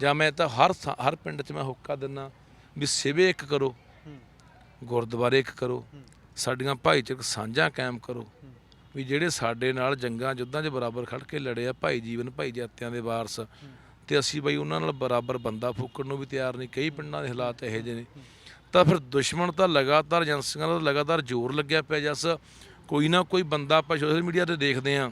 ਜਾਂ ਮੈਂ ਤਾਂ ਹਰ ਥਾਂ- ਹਰ ਪਿੰਡ 'ਚ ਮੈਂ ਹੁੱਕਾ ਦਿੰਨਾ ਵੀ ਸਿਵੇ ਇੱਕ ਕਰੋ, ਗੁਰਦੁਆਰੇ ਇੱਕ ਕਰੋ, ਸਾਡੀਆਂ ਭਾਈਚਾਰਕ ਸਾਂਝਾਂ ਕਾਇਮ ਕਰੋ। ਵੀ ਜਿਹੜੇ ਸਾਡੇ ਨਾਲ ਜੰਗਾਂ ਯੁੱਧਾਂ 'ਚ ਬਰਾਬਰ ਖੜ ਕੇ ਲੜੇ ਆ, ਭਾਈ ਜੀਵਨ, ਭਾਈ ਜਾਤਿਆਂ ਦੇ ਵਾਰਸ। ਤੇ ਅਸੀਂ ਬਈ ਉਹਨਾਂ ਨਾਲ ਬਰਾਬਰ ਬੰਦਾ ਫੂਕਣ ਨੂੰ ਵੀ ਤਿਆਰ ਨਹੀਂ, ਕਈ ਪਿੰਡਾਂ ਦੇ ਹਾਲਾਤ ਇਹੋ ਜਿਹੇ ਨੇ। ਤਾਂ ਫਿਰ ਦੁਸ਼ਮਣ ਤਾਂ ਲਗਾਤਾਰ, ਏਜੰਸੀਆਂ ਦਾ ਲਗਾਤਾਰ ਜ਼ੋਰ ਲੱਗਿਆ ਪਿਆ ਜਸ। ਕੋਈ ਨਾ ਕੋਈ ਬੰਦਾ ਆਪਾਂ ਸੋਸ਼ਲ ਮੀਡੀਆ ਤੇ ਦੇਖਦੇ ਆ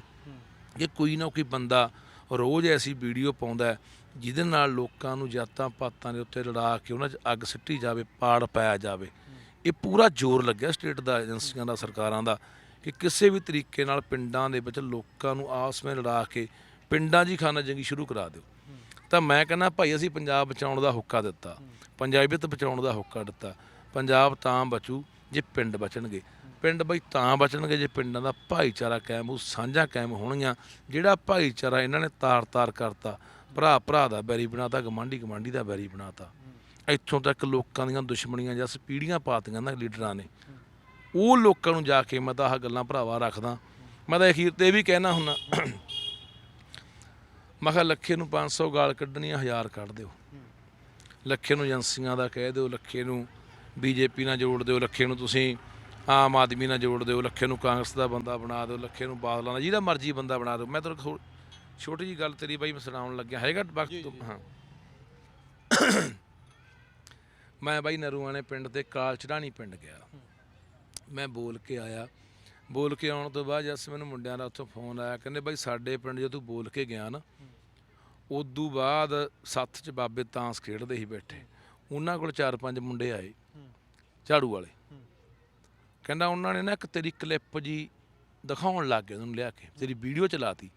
ਕਿ ਕੋਈ ਨਾ ਕੋਈ ਬੰਦਾ ਰੋਜ਼ ਐਸੀ ਵੀਡੀਓ ਪਾਉਂਦਾ ਜਿਹਦੇ ਨਾਲ ਲੋਕਾਂ ਨੂੰ ਜਾਤਾਂ ਪਾਤਾਂ ਦੇ ਉੱਤੇ ਲੜਾ ਕੇ ਉਹਨਾਂ 'ਚ ਅੱਗ ਸਿੱਟੀ ਜਾਵੇ, ਪਾੜ ਪਾਇਆ ਜਾਵੇ। ਇਹ ਪੂਰਾ ਜ਼ੋਰ ਲੱਗਿਆ ਸਟੇਟ ਦਾ, ਏਜੰਸੀਆਂ ਦਾ, ਸਰਕਾਰਾਂ ਦਾ। ਕਿ ਕਿਸੇ ਵੀ ਤਰੀਕੇ ਨਾਲ ਪਿੰਡਾਂ ਦੇ ਵਿੱਚ ਲੋਕਾਂ ਨੂੰ ਆਪਸ ਵਿੱਚ ਲੜਾ ਕੇ ਪਿੰਡਾਂ 'ਚ ਹੀ ਖਾਨਾ ਜੰਗੀ ਸ਼ੁਰੂ ਕਰਾ ਦਿਓ। ਤਾਂ ਮੈਂ ਕਹਿੰਦਾ, ਭਾਈ, ਅਸੀਂ ਪੰਜਾਬ ਬਚਾਉਣ ਦਾ ਹੁੱਕਾ ਦਿੱਤਾ। ਪੰਜਾਬੀਅਤ ਬਚਾਉਣ ਦਾ ਹੁੱਕਾ ਦਿੱਤਾ। ਪੰਜਾਬ ਤਾਂ ਬਚੂ ਜੇ ਪਿੰਡ ਬਚਣਗੇ। ਪਿੰਡ ਬਈ ਤਾਂ ਬਚਣਗੇ ਜੇ ਪਿੰਡਾਂ ਦਾ ਭਾਈਚਾਰਾ ਕਾਇਮ ਉਹ ਸਾਂਝਾ ਕਾਇਮ ਹੋਣਗੀਆਂ। ਜਿਹੜਾ ਭਾਈਚਾਰਾ ਇਹਨਾਂ ਨੇ ਤਾਰ-ਤਾਰ ਕਰਤਾ ਭਰਾ ਭਰਾ ਦਾ ਬੈਰੀ ਬਣਾਤਾ ਗਮਾਂਡੀ ਗਮਾਂਡੀ ਦਾ ਬੈਰੀ ਬਣਾਤਾ। ਇੱਥੋਂ ਤੱਕ ਲੋਕਾਂ ਦੀਆਂ ਦੁਸ਼ਮਣੀਆਂ ਜਾਂ ਸਪੀੜੀਆਂ ਪਾਤੀਆਂ ਨਾ ਲੀਡਰਾਂ ਨੇ। ਉਹ ਲੋਕਾਂ ਨੂੰ ਜਾ ਕੇ ਮੈਂ ਤਾਂ ਆਹ ਗੱਲਾਂ ਭਰਾਵਾ ਰੱਖਦਾ। ਮੈਂ ਤਾਂ ਅਖੀਰ ਤੇ ਇਹ ਵੀ ਕਹਿਣਾ ਹੁੰਨਾ ਮੈਂ ਕਿਹਾ ਲੱਖੇ ਨੂੰ 500 ਗਾਲ ਕੱਢਣੀਆਂ ਹਜ਼ਾਰ ਕੱਢ ਦਿਓ। ਲੱਖੇ ਨੂੰ ਏਜੰਸੀਆਂ ਦਾ ਕਹਿ ਦਿਓ ਲੱਖੇ ਨੂੰ ਬੀਜੇਪੀ ਨਾਲ ਜੋੜ ਦਿਓ ਲੱਖੇ ਨੂੰ ਤੁਸੀਂ ਆਮ ਆਦਮੀ ਨਾਲ ਜੋੜ ਦਿਓ ਲੱਖੇ ਨੂੰ ਕਾਂਗਰਸ ਦਾ ਬੰਦਾ ਬਣਾ ਦਿਓ ਲੱਖੇ ਨੂੰ ਬਾਦਲਾਂ ਦਾ ਜਿਹਦਾ ਮਰਜ਼ੀ ਬੰਦਾ ਬਣਾ ਦਿਓ। ਮੈਂ ਤੁਹਾਨੂੰ ਥੋ- ਛੋਟੀ ਜੀ ਗੱਲ ਤੇਰੀ ਬਾਈ ਮੈਂ ਸੁਣਾਉਣ ਲੱਗਿਆ। ਹੈਗਾ ਵਕਤ ਹਾਂ। ਮੈਂ ਬਾਈ ਨਰੂਆਣੇ ਪਿੰਡ ਤੇ ਕਾਲ ਚੜਾਣੀ ਪਿੰਡ ਗਿਆ। ਮੈਂ ਬੋਲ ਕੇ ਆਇਆ। ਬੋਲ ਕੇ ਆਉਣ ਤੋਂ ਬਾਅਦ ਜਸ ਮੈਨੂੰ ਮੁੰਡਿਆਂ ਦਾ ਉੱਥੋਂ ਫੋਨ ਆਇਆ, ਕਹਿੰਦੇ ਬਾਈ ਸਾਡੇ ਪਿੰਡ ਜਦੋਂ ਤੂੰ ਬੋਲ ਕੇ ਗਿਆ ਨਾ, ਉਦੋਂ ਬਾਅਦ ਸੱਥ 'ਚ ਬਾਬੇ ਤਾਂਸ ਖੇਡਦੇ ਸੀ ਬੈਠੇ। ਉਹਨਾਂ ਕੋਲ ਚਾਰ ਪੰਜ ਮੁੰਡੇ ਆਏ, ਝਾੜੂ ਵਾਲੇ। ਕਹਿੰਦਾ ਉਹਨਾਂ ਨੇ ਨਾ ਇੱਕ ਤੇਰੀ ਕਲਿੱਪ ਜੀ ਦਿਖਾਉਣ ਲੱਗ ਗਏ, ਉਹਨੂੰ ਲਿਆ ਕੇ, ਤੇਰੀ ਵੀਡੀਓ ਚਲਾਤੀ।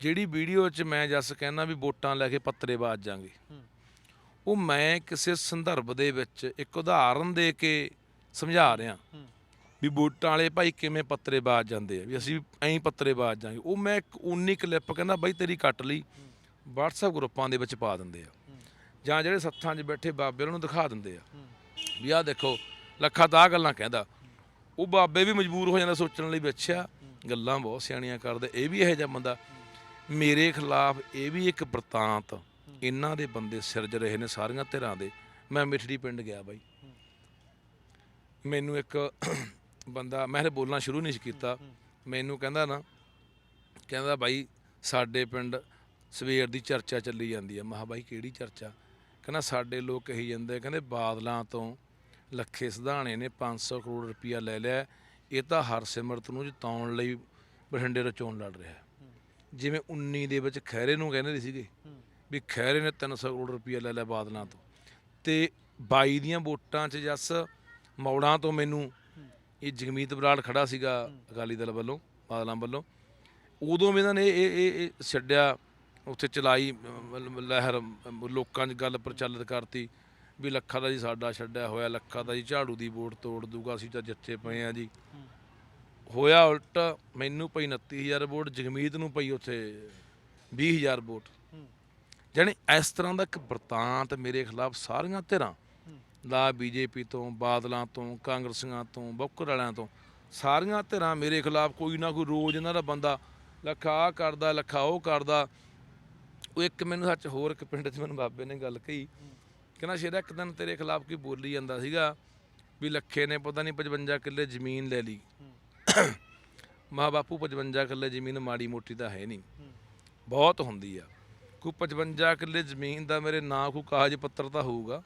ਜਿਹੜੀ ਵੀਡੀਓ 'ਚ ਮੈਂ ਜਸ ਕਹਿੰਦਾ ਵੀ ਵੋਟਾਂ ਲੈ ਕੇ ਪੱਤਰੇ ਬਾਜ ਜਾਾਂਗੇ। ਉਹ ਮੈਂ ਕਿਸੇ ਸੰਦਰਭ ਦੇ ਵਿੱਚ ਇੱਕ ਉਦਾਹਰਨ ਦੇ ਕੇ ਸਮਝਾ ਰਿਹਾ। ਵੀ ਵੋਟਾਂ ਵਾਲੇ ਭਾਈ ਕਿਵੇਂ ਪੱਤਰੇ ਬਾਜ ਜਾਂਦੇ ਆ, ਵੀ ਅਸੀਂ ਐਂ ਪੱਤਰੇ ਬਾਜ ਜਾਾਂਗੇ ਉਹ ਮੈਂ ਇੱਕ 19 ਕਲਿੱਪ ਕਹਿੰਦਾ, ਬਾਈ ਤੇਰੀ ਕੱਟ ਲਈ। WhatsApp ਗਰੁੱਪਾਂ ਦੇ ਵਿੱਚ ਪਾ ਦਿੰਦੇ ਆ। ਜਾਂ ਜਿਹੜੇ ਸੱਥਾਂ 'ਚ ਬੈਠੇ ਬਾਬੇ ਉਹਨਾਂ ਨੂੰ ਦਿਖਾ ਦਿੰਦੇ ਆ। ਵੀ ਆਹ ਦੇਖੋ, ਲੱਖਾਂ ਤਾਂ ਆਹ ਗੱਲਾਂ ਕਹਿੰਦਾ। ਉਹ ਬਾਬੇ ਵੀ ਮਜਬੂਰ ਹੋ ਜਾਂਦਾ ਸੋਚਣ ਲਈ ਵੀ ਗੱਲਾਂ ਬਹੁਤ ਸਿਆਣੀਆਂ ਕਰਦੇ, ਇਹ ਵੀ ਇਹੋ ਜਿਹਾ ਬੰਦਾ। ਮੇਰੇ ਖਿਲਾਫ ਇਹ ਵੀ ਇੱਕ ਬਰਤਾਂਤ ਇਹਨਾਂ ਦੇ ਬੰਦੇ ਸਿਰਜ ਰਹੇ ਨੇ ਸਾਰੀਆਂ ਧਿਰਾਂ ਦੇ। ਮੈਂ ਮਿਠੜੀ ਪਿੰਡ ਗਿਆ ਬਾਈ। ਮੈਨੂੰ ਇੱਕ ਬੰਦਾ ਮੈਂ ਹਲੇ ਬੋਲਣਾ ਸ਼ੁਰੂ ਨਹੀਂ ਸੀ ਕੀਤਾ। ਮੈਨੂੰ ਕਹਿੰਦਾ ਨਾ ਕਹਿੰਦਾ ਬਾਈ ਸਾਡੇ ਪਿੰਡ ਸਵੇਰ ਦੀ ਚਰਚਾ ਚੱਲੀ ਜਾਂਦੀ ਆ। ਮਹਾ ਬਾਈ ਕਿਹੜੀ ਚਰਚਾ? ਕਹਿੰਦਾ ਸਾਡੇ ਲੋਕ ਕਹੀ ਜਾਂਦੇ ਕਹਿੰਦੇ ਬਾਦਲਾਂ ਤੋਂ ਲੱਖੇ ਸਿਧਾਣੇ ਨੇ 500 ਕਰੋੜ ਰੁਪਇਆ ਲੈ ਲਿਆ। ਇਹ ਤਾਂ ਹਰਸਿਮਰਤ ਨੂੰ ਜਿਤਾਉਣ ਲਈ ਬਠਿੰਡੇ ਤੋਂ ਚੋਣ ਲੜ ਰਿਹਾ ਜਿਵੇਂ 19 ਦੇ ਵਿੱਚ ਖੈਰੇ ਨੂੰ ਕਹਿੰਦੇ ਸੀਗੇ ਵੀ ਖੈਰੇ ਨੇ 300 ਕਰੋੜ ਰੁਪਇਆ ਲੈ ਲਿਆ ਬਾਦਲਾਂ ਤੋਂ। ਤੇ 22 ਦੀਆਂ ਵੋਟਾਂ 'ਚ ਜੱਸ ਮੌੜਾਂ ਤੋਂ ਮੈਨੂੰ ਇਹ ਜਗਮੀਤ ਬਰਾੜ ਖੜਾ ਸੀਗਾ ਅਕਾਲੀ ਦਲ ਵੱਲੋਂ ਬਾਦਲਾਂ ਵੱਲੋਂ। ਉਦੋਂ ਵੀ ਇਹਨਾਂ ਨੇ ਇਹ ਇਹ ਇਹ ਛੱਡਿਆ ਉੱਥੇ ਚਲਾਈ ਅਮ, ਲਹਿਰ ਲੋਕਾਂ 'ਚ ਗੱਲ ਪ੍ਰਚਲਿਤ ਕਰਤੀ ਵੀ ਲੱਖਾ ਦਾ ਜੀ ਸਾਡਾ ਛੱਡਿਆ ਹੋਇਆ ਲੱਖਾ ਦਾ ਜੀ ਝਾੜੂ ਦੀ ਵੋਟ ਤੋੜ ਦੂਗਾ ਅਸੀਂ ਤਾਂ ਜਿੱਥੇ ਪਏ ਆ ਜੀ। ਹੋਇਆ ਉਲਟ ਮੈਨੂੰ ਪਈ 29000 ਵੋਟ ਜਗਮੀਤ ਨੂੰ ਪਈ ਉੱਥੇ 20000 ਵੋਟ। ਜਾਣੀ ਇਸ ਤਰ੍ਹਾਂ ਦਾ ਇੱਕ ਵਰਤਾਂਤ ਮੇਰੇ ਖਿਲਾਫ ਸਾਰੀਆਂ ਧਿਰਾਂ ਦਾ ਬੀਜੇਪੀ ਤੋਂ, ਬਾਦਲਾਂ ਤੋਂ, ਕਾਂਗਰਸੀਆਂ ਤੋਂ, ਬੌਕਰ ਵਾਲਿਆਂ ਤੋਂ। ਸਾਰੀਆਂ ਧਿਰਾਂ ਮੇਰੇ ਖਿਲਾਫ ਕੋਈ ਨਾ ਕੋਈ ਰੋਜ਼ ਇਹਨਾਂ ਦਾ ਬੰਦਾ ਲੱਖਾ ਆਹ ਕਰਦਾ, ਲੱਖਾ ਉਹ ਕਰਦਾ। ਉਹ ਇੱਕ ਮੈਨੂੰ ਸੱਚ ਹੋਰ ਇੱਕ ਪਿੰਡ 'ਚ ਮੈਨੂੰ ਬਾਬੇ ਨੇ ਗੱਲ ਕਹੀ। ਕਹਿੰਦਾ, ਸ਼ੇਰਾ, ਇੱਕ ਦਿਨ ਤੇਰੇ ਖਿਲਾਫ ਕੀ ਬੋਲੀ ਜਾਂਦਾ ਸੀਗਾ ਵੀ ਲੱਖੇ ਨੇ ਪਤਾ ਨਹੀਂ 55 ਕਿੱਲੇ ਜ਼ਮੀਨ ਲੈ ਲਈ। ਮਾਂ ਬਾਪੂ 55 ਕਿੱਲੇ ਜ਼ਮੀਨ ਮਾੜੀ ਮੋਟੀ ਤਾਂ ਹੈ ਨਹੀਂ ਬਹੁਤ ਹੁੰਦੀ ਆ। ਕੋਈ 55 ਕਿੱਲੇ ਜ਼ਮੀਨ ਦਾ ਮੇਰੇ ਨਾਂ ਕੋਈ ਕਾਗਜ਼ ਪੱਤਰ ਤਾਂ ਹੋਊਗਾ।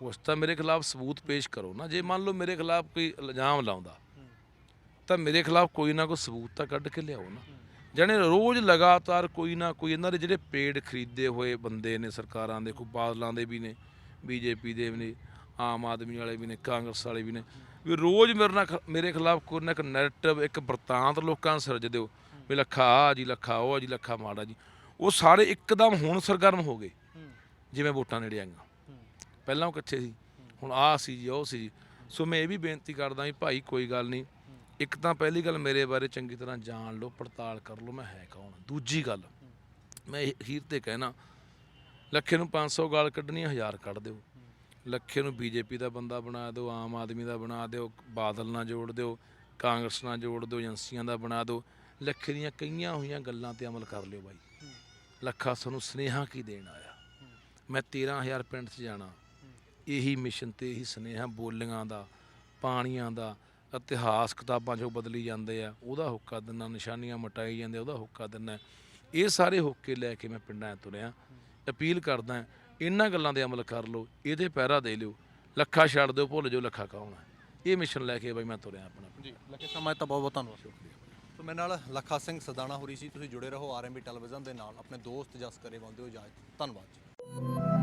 ਉਸ ਤਾਂ ਮੇਰੇ ਖਿਲਾਫ ਸਬੂਤ ਪੇਸ਼ ਕਰੋ ਨਾ। ਜੇ ਮੰਨ ਲਓ ਮੇਰੇ ਖਿਲਾਫ ਕੋਈ ਇਲਜ਼ਾਮ ਲਾਉਂਦਾ, ਤਾਂ ਮੇਰੇ ਖਿਲਾਫ ਕੋਈ ਨਾ ਕੋਈ ਸਬੂਤ ਤਾਂ ਕੱਢ ਕੇ ਲਿਆਓ ਨਾ। ਜਾਣੇ ਰੋਜ਼ ਲਗਾਤਾਰ ਕੋਈ ਨਾ ਕੋਈ ਇਹਨਾਂ ਦੇ ਜਿਹੜੇ ਪੇਡ ਖਰੀਦੇ ਹੋਏ ਬੰਦੇ ਨੇ ਸਰਕਾਰਾਂ ਦੇ, ਕੋਈ ਬਾਦਲਾਂ ਦੇ ਵੀ ਨੇ, ਬੀਜੇਪੀ ਦੇ ਵੀ ਨੇ, ਆਮ ਆਦਮੀ ਵਾਲੇ ਵੀ ਨੇ, ਕਾਂਗਰਸ ਵਾਲੇ ਵੀ ਨੇ, ਵੀ ਰੋਜ਼ ਮੇਰੇ ਨਾਲ ਮੇਰੇ ਖਿਲਾਫ ਕੋਈ ਨਾ ਇੱਕ ਨੈਰੇਟਿਵ ਇੱਕ ਵਰਤਾਂਤ ਲੋਕਾਂ ਨੂੰ ਸਿਰਜ ਦਿਓ। ਵੀ ਲੱਖਾ ਆ ਜੀ, ਲੱਖਾ ਉਹ ਆ ਜੀ, ਲੱਖਾ ਮਾੜਾ ਜੀ। ਉਹ ਸਾਰੇ ਇੱਕਦਮ ਹੁਣ ਸਰਗਰਮ ਹੋ ਗਏ, ਜਿਵੇਂ ਵੋਟਾਂ ਨੇੜੇ ਆਈਆਂ। ਪਹਿਲਾਂ ਉਹ ਕਿੱਥੇ ਸੀ। ਹੁਣ ਆਹ ਸੀ ਜੀ, ਉਹ ਸੀ ਜੀ। ਸੋ ਮੈਂ ਇਹ ਵੀ ਬੇਨਤੀ ਕਰਦਾ ਵੀ ਭਾਈ ਕੋਈ ਗੱਲ ਨਹੀਂ। ਇੱਕ ਤਾਂ ਪਹਿਲੀ ਗੱਲ ਮੇਰੇ ਬਾਰੇ ਚੰਗੀ ਤਰ੍ਹਾਂ ਜਾਣ ਲਓ, ਪੜਤਾਲ ਕਰ ਲਓ, ਮੈਂ ਹੈ ਕੌਣ? ਦੂਜੀ ਗੱਲ, ਮੈਂ ਇਹ ਅਖੀਰ ਤੇ ਕਹਿਣਾ, ਲੱਖੇ ਨੂੰ 500 ਗਾਲ ਕੱਢਣੀ ਹਜ਼ਾਰ ਕੱਢ ਦਿਓ। ਲੱਖੇ ਨੂੰ ਬੀਜੇਪੀ ਦਾ ਬੰਦਾ ਬਣਾ ਦਿਓ, ਆਮ ਆਦਮੀ ਦਾ ਬਣਾ ਦਿਓ, ਬਾਦਲ ਨਾਲ ਜੋੜ ਦਿਓ, ਕਾਂਗਰਸ ਨਾਲ ਜੋੜ ਦਿਓ, ਏਜੰਸੀਆਂ ਦਾ ਬਣਾ ਦਿਓ। ਲੱਖੇ ਦੀਆਂ ਕਈਆਂ ਹੋਈਆਂ ਗੱਲਾਂ ਤੇ ਅਮਲ ਕਰ ਲਿਓ ਬਾਈ। ਲੱਖਾ, ਸਾਨੂੰ ਸੁਨੇਹਾ ਕੀ ਦੇਣ ਆਇਆ? ਮੈਂ 13000 ਪਿੰਡ 'ਚ ਜਾਣਾ। ਇਹੀ ਮਿਸ਼ਨ ਤੇ ਇਹੀ ਸਨੇਹਾ ਬੋਲੀਆਂ ਦਾ, ਪਾਣੀਆਂ ਦਾ, ਇਤਿਹਾਸ ਕਿਤਾਬਾਂ 'ਚੋਂ ਬਦਲੀ ਜਾਂਦੇ ਆ, ਉਹਦਾ ਹੁੱਕਾ ਦਿੰਨਾ ਨਿਸ਼ਾਨੀਆਂ ਮਟਾਈ ਜਾਂਦੇ ਉਹਦਾ ਹੁੱਕਾ ਦਿੰਨਾ ਇਹ ਸਾਰੇ ਹੁੱਕੇ ਲੈ ਕੇ ਮੈਂ ਪਿੰਡਾਂ ਤੁਰਿਆ, ਅਪੀਲ ਕਰਦਾ, ਇਹਨਾਂ ਗੱਲਾਂ ਦੇ ਅਮਲ ਕਰ ਲਓ, ਇਹਦੇ ਪਹਿਰਾ ਦੇ ਲਿਓ, ਲੱਖਾ ਛੱਡ ਦਿਓ, ਭੁੱਲ ਜਾਓ, ਲੱਖਾ ਕੌਣ ਹੈ ਇਹ ਮਿਸ਼ਨ ਲੈ ਕੇ ਬਈ ਮੈਂ ਤੁਰਿਆ ਆਪਣਾ ਜੀ, ਲੱਖੇ ਸਮਾਂ ਤਾਂ ਬਹੁਤ ਬਹੁਤ ਧੰਨਵਾਦ। ਸ਼ੁਕਰੀਆ ਸੋ ਮੇਰੇ ਨਾਲ ਲੱਖਾ ਸਿੰਘ ਸਦਾਣਾ ਹੋਰੀ ਸੀ, ਤੁਸੀਂ ਜੁੜੇ ਰਹੋ ਆਰਐਮਬੀ ਟੈਲੀਵਿਜ਼ਨ ਦੇ ਨਾਲ, ਆਪਣੇ ਦੋਸਤ ਜਸ ਕਰੇ ਬੰਦੇ ਹੋ ਇਜਾਜ਼ਤ, ਧੰਨਵਾਦ ਜੀ।